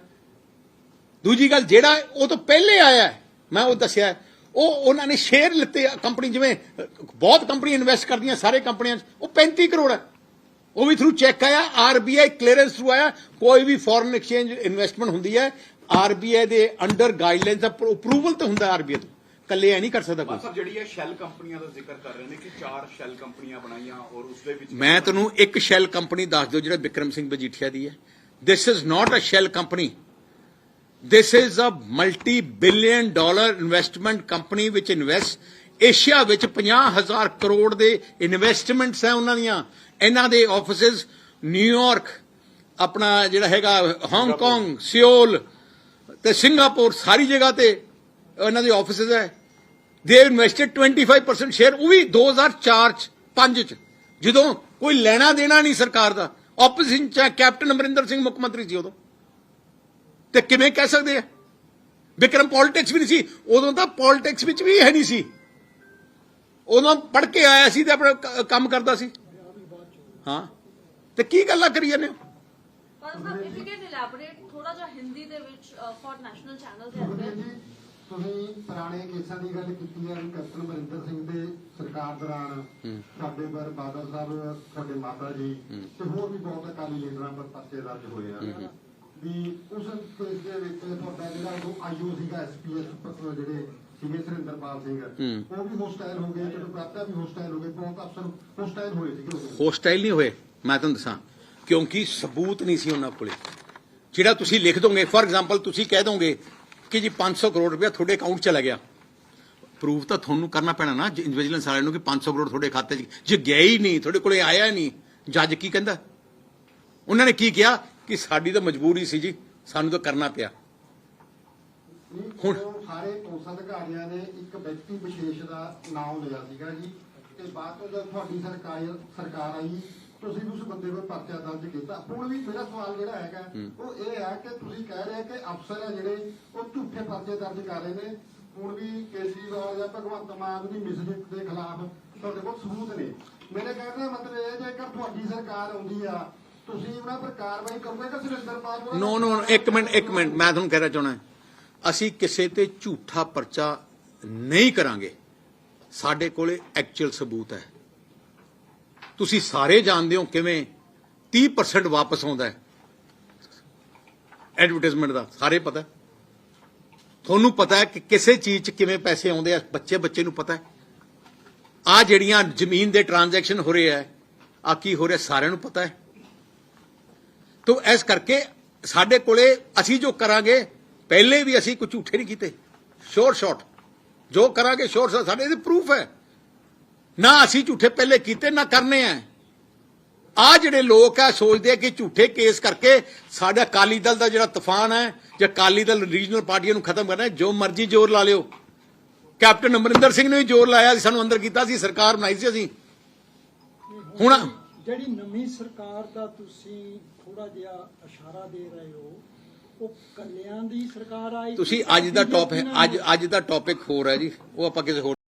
ਦੂਜੀ ਗੱਲ ਜਿਹੜਾ ਉਹ ਤੋਂ ਪਹਿਲੇ ਆਇਆ ਮੈਂ ਉਹ ਦੱਸਿਆ ਉਹ ਉਹਨਾਂ ਨੇ ਸ਼ੇਅਰ ਲਿੱਤੇ ਕੰਪਨੀ ਜਿਵੇਂ ਬਹੁਤ ਕੰਪਨੀ ਇਨਵੈਸਟ ਕਰਦੀਆਂ ਸਾਰੇ ਕੰਪਨੀਆਂ 'ਚ। ਉਹ 35 ਕਰੋੜ ਹੈ ਉਹ ਵੀ ਥਰੂ ਚੈੱਕ ਆਇਆ ਆਰਬੀਆਈ ਕਲੀਅਰੈਂਸ ਥਰੂ ਆਇਆ। ਕੋਈ ਵੀ ਫੋਰਨ ਐਕਸਚੇਂਜ ਇਨਵੈਸਟਮੈਂਟ ਹੁੰਦੀ ਹੈ ਆਰਬੀਆਈ ਦੇ ਅੰਡਰ ਗਾਈਡਲਾਈਨਸ ਦਾ ਅਪਰੂਵਲ ਤੇ ਹੁੰਦਾ ਆਰਬੀਆਈ ਤੋਂ। ਕੱਲੇ ਐ ਨਹੀਂ ਕਰ ਸਕਦਾ ਕੋਈ। ਸਰ ਜਿਹੜੀ ਇਹ ਸ਼ੈਲ ਕੰਪਨੀਆਂ ਦਾ ਜ਼ਿਕਰ ਕਰ ਰਹੇ ਨੇ ਕਿ ਚਾਰ ਸ਼ੈਲ ਕੰਪਨੀਆਂ ਬਣਾਈਆਂ ਔਰ ਉਸ ਦੇ ਵਿੱਚ ਮੈਂ ਤੁਹਾਨੂੰ ਇੱਕ ਸ਼ੈਲ ਕੰਪਨੀ ਦੱਸ ਦਿਓ ਜਿਹੜਾ ਵਿਕਰਮ ਸਿੰਘ ਮਜੀਠੀਆ ਦੀ ਹੈ। This is not a shell company this is a multi billion dollar investment company ਵਿੱਚ ਇਨਵੈਸਟ ਏਸ਼ੀਆ ਵਿੱਚ 50000 ਕਰੋੜ ਦੇ ਇਨਵੈਸਟਮੈਂਟਸ ਹੈ ਉਹਨਾਂ ਦੀਆਂ। ਇਹਨਾਂ ਦੇ ਆਫਿਸਿਸ ਨਿਊਯਾਰਕ ਆਪਣਾ ਜਿਹੜਾ ਹੈਗਾ ਹਾਂਗਕਾਂਗ ਸਿਓਲ ਤੇ ਸਿੰਗਾਪੁਰ ਸਾਰੀ ਜਗ੍ਹਾ ਤੇ ਇਹਨਾਂ ਦੇ ਆਫਿਸਿਸ ਹੈ। ਦੇ ਇਨਵੈਸਟਡ 25% ਸ਼ੇਅਰ ਉਹ ਵੀ 2004 ਚ 5 ਚ। ਜਦੋਂ ਕੋਈ ਲੈਣਾ ਦੇਣਾ ਨਹੀਂ ਸਰਕਾਰ ਦਾ ਆਪੋਜੀਸ਼ਨ ਚ ਕੈਪਟਨ ਅਮਰਿੰਦਰ ਸਿੰਘ ਮੁੱਖ ਮੰਤਰੀ ਸੀ ਉਦੋਂ। ਤੇ ਕਿਵੇਂ ਕਹਿ ਸਕਦੇ ਆ? ਵਿਕਰਮ ਪੋਲਿਟਿਕਸ ਵੀ ਨਹੀਂ ਸੀ। ਉਦੋਂ ਤਾਂ ਪੋਲਿਟਿਕਸ ਵਿੱਚ ਵੀ ਹੈ ਨਹੀਂ ਸੀ। ਉਦੋਂ ਪੜ ਕੇ ਆਇਆ ਸੀ ਤੇ ਆਪਣਾ ਕੰਮ ਕਰਦਾ ਸੀ। ਹਾਂ। ਤੇ ਕੀ ਗੱਲਾਂ ਕਰੀ ਜਾਂਦੇ ਹੋ? ਪਰ ਸਾਹਿਬ ਇਫ ਯੂ ਕੈਨ ਇਲੈਬੋਰੇਟ ਥੋੜਾ ਜਿਹਾ ਹਿੰਦੀ ਦੇ ਵਿੱਚ ਫॉर ਨੈਸ਼ਨਲ ਚੈਨਲ ਦੇ ਅੰਦਰ। ਜੀ ਤੁਸੀਂ ਪੁਰਾਣੇ ਕੇਸਾਂ ਦੀ ਗੱਲ ਕੀਤੀ ਹੈ ਵੀ ਕੈਪਟਨ ਅਮਰਿੰਦਰ ਸਿੰਘ ਦੇ ਸਰਕਾਰ ਦੌਰਾਨ ਸਾਡੇ ਪਰ ਬਾਦਲ ਸਾਹਿਬ ਸਾਡੇ ਮਾਤਾ ਜੀ ਤੇ ਹੋਰ ਵੀ ਬਹੁਤ ਅਕਾਲੀ ਲੀਡਰਾਂ ਪਰ ਪਰਚੇ ਦਰਜ ਹੋਏ ਆ। ਵੀ ਉਸ ਕੇਸ ਦੇ ਵਿੱਚ ਤੁਹਾਡਾ ਜਿਹੜਾ ਉਹ ਆਈਓ ਸੀਗਾ ਐਸਪੀਐਸ ਜਿਹੜੇ ਸੀਗੇ ਸੁਰਿੰਦਰਪਾਲ ਸਿੰਘ ਉਹ ਵੀ ਹੋਸਟਾਈਲ ਹੋ ਗਏ ਜਦੋਂ ਪ੍ਰਾਪਤਾ ਵੀ ਹੋਸਟਾਈਲ ਹੋ ਗਏ ਬਹੁਤ ਅਫਸਰ ਹੋਸਟਾਈਲ ਹੋਏ ਸੀਗੇ। ਹੋਸਟਾਈਲ ਨਹੀਂ ਹੋਏ ਮੈਂ ਤੁਹਾਨੂੰ ਦੱਸਾਂ ਕਿਉਂਕਿ ਸਬੂਤ ਨਹੀਂ ਸੀ ਉਹਨਾਂ ਕੋਲੇ। ਜਿਹੜਾ ਤੁਸੀਂ ਲਿਖ ਦੋਗੇ ਫੋਰ ਐਗਜ਼ਾਮਪਲ ਤੁਸੀਂ ਕਹਿ ਦੋਗੇ ਕਿ ਜੀ 500 ਕਰੋੜ ਰੁਪਇਆ ਤੁਹਾਡੇ ਅਕਾਊਂਟ 'ਚ ਚਲਾ ਗਿਆ। ਪ੍ਰੂਫ ਤਾਂ ਤੁਹਾਨੂੰ ਕਰਨਾ ਪੈਣਾ ਨਾ ਵਿਜੀਲੈਂਸ ਵਾਲਿਆਂ ਨੂੰ ਕਿ 500 ਕਰੋੜ ਤੁਹਾਡੇ ਖਾਤੇ 'ਚ ਜੇ ਗਿਆ ਹੀ ਨਹੀਂ ਤੁਹਾਡੇ ਕੋਲੇ ਆਇਆ ਨਹੀਂ ਜੱਜ ਕੀ ਕਹਿੰਦਾ? ਉਹਨਾਂ ਨੇ ਕੀ ਕਿਹਾ? ਕਿ ਸਾਡੀ ਤਾਂ ਮਜਬੂਰੀ ਸੀ ਜੀ ਸਾਨੂੰ ਤਾਂ ਕਰਨਾ ਪਿਆ। ਹੁਣ- ਸਾਰੇ ਪੁਲਿਸ ਅਧਿਕਾਰੀਆਂ ਨੇ ਇੱਕ ਵਿਅਕਤੀ ਵਿਸ਼ੇਸ਼ ਦਾ ਨਾਮ ਲਿਆ ਸੀਗਾ ਜੀ ਤੇ ਬਾਅਦ ਤੋਂ ਜਦ ਤੁਹਾਡੀ ਸਰਕਾਰ ਸਰਕਾਰ ਆਈ ਤੁਸੀਂ ਉਸ ਬੰਦੇ ਕੋਲ ਪਰਚਾ ਦਰਜ ਕੀਤਾ। ਹੁਣ ਵੀ ਮੇਰਾ ਸਵਾਲ ਜਿਹੜਾ ਹੈਗਾ ਉਹ ਇਹ ਹੈ ਕਿ ਤੁਸੀਂ ਕਹਿ ਰਹੇ ਕਿ ਅਫਸਰ ਆ ਜਿਹੜੇ ਉਹ ਝੂਠੇ ਪਰਚੇ ਦਰਜ ਕਰ ਰਹੇ ਨੇ। ਹੁਣ ਵੀ ਕੇਜਰੀਵਾਲ ਜਾਂ ਭਗਵੰਤ ਮਾਨ ਦੀ ਮਿਸਰਿਕ ਦੇ ਖਿਲਾਫ ਤੁਹਾਡੇ ਕੋਲ ਸਬੂਤ ਨੇ। ਮੇਰੇ ਕਹਿਣ ਦਾ ਤੁਹਾਡੀ ਸਰਕਾਰ ਆਉਂਦੀ ਆ ਤੁਸੀਂ ਉਹਨਾਂ ਪਰ ਕਾਰਵਾਈ ਕਰੋਗੇ ਕਿ ਸੁਰਿੰਦਰ ਪਾਲ ਨੂੰ ਨੋ ਨੋ ਇੱਕ ਮਿੰਟ ਇੱਕ ਮਿੰਟ। ਮੈਂ ਤੁਹਾਨੂੰ ਕਹਿਣਾ ਚਾਹਣਾ ਅਸੀਂ ਕਿਸੇ ਤੇ ਝੂਠਾ ਪਰਚਾ ਨਹੀਂ ਕਰਾਂਗੇ। ਸਾਡੇ ਕੋਲੇ ਐਕਚੁਅਲ ਸਬੂਤ ਹੈ। ਤੁਸੀਂ ਸਾਰੇ ਜਾਣਦੇ ਹੋ ਕਿਵੇਂ 30% ਵਾਪਸ ਆਉਂਦਾ ਹੈ। ਐਡਵਰਟਾਈਜ਼ਮੈਂਟ ਦਾ ਸਾਰੇ ਪਤਾ। ਤੁਹਾਨੂੰ ਪਤਾ ਹੈ ਕਿ ਕਿਸੇ ਚੀਜ਼ 'ਚ ਕਿਵੇਂ ਪੈਸੇ ਆਉਂਦੇ ਆ। ਬੱਚੇ ਬੱਚੇ ਨੂੰ ਪਤਾ ਹੈ। ਆ ਜਿਹੜੀਆਂ ਜ਼ਮੀਨ ਦੇ ਟ੍ਰਾਂਜੈਕਸ਼ਨ ਹੋ ਰਹੇ ਆ ਆ ਕੀ ਹੋ ਰਿਹਾ ਸਾਰਿਆਂ ਨੂੰ ਪਤਾ ਹੈ। ਤੋ ਇਸ ਕਰਕੇ ਸਾਡੇ ਕੋਲੇ ਅਸੀਂ ਜੋ ਕਰਾਂਗੇ, ਪਹਿਲੇ ਵੀ ਅਸੀਂ ਕੋਈ ਝੂਠੇ ਨਹੀਂ ਕੀਤੇ। ਸ਼ੋਰ ਸ਼ਾਟ ਜੋ ਕਰਾਂਗੇ ਸ਼ੋਰ ਸ਼ਾਟ ਸਾਡੇ ਇਹਦੇ ਪ੍ਰੂਫ ਹੈ। ਨਾ ਅਸੀਂ ਝੂਠੇ ਪਹਿਲੇ ਕੀਤੇ, ਨਾ ਕਰਨੇ ਆ ਆ ਜਿਹੜੇ ਲੋਕ ਆ, ਸੋਚਦੇ ਆ ਕਿ ਝੂਠੇ ਕੇਸ ਕਰਕੇ ਸਾਡਾ ਅਕਾਲੀ ਦਲ ਦਾ ਜਿਹੜਾ ਤੂਫਾਨ ਹੈ, ਜਾਂ ਅਕਾਲੀ ਦਲ ਰੀਜਨਲ ਪਾਰਟੀਆਂ ਨੂੰ ਖਤਮ ਕਰਨਾ ਜੋ ਮਰਜ਼ੀ ਜ਼ੋਰ ਲਾ ਲਿਓ। ਕੈਪਟਨ ਅਮਰਿੰਦਰ ਸਿੰਘ ਨੇ ਵੀ ਜ਼ੋਰ ਲਾਇਆ ਸੀ, ਸਾਨੂੰ ਅੰਦਰ ਕੀਤਾ ਸੀ, ਸਰਕਾਰ ਬਣਾਈ ਸੀ ਅਸੀਂ। ਹੁਣ ਜਿਹੜੀ ਨਵੀਂ ਸਰਕਾਰ ਦਾ ਤੁਸੀਂ ਥੋੜਾ ਜਿਹਾ ਇਸ਼ਾਰਾ ਦੇ ਰਹੇ ਹੋ ਉਹ ਕੱਲਿਆਂ ਦੀ ਸਰਕਾਰ ਆਈ ਤੁਸੀਂ ਅੱਜ ਦਾ ਟੌਪ ਹੈ ਅੱਜ ਅੱਜ ਦਾ ਟੌਪਿਕ ਹੋਰ ਹੈ ਜੀ ਉਹ ਆਪਾਂ ਕਿਸੇ ਹੋਰ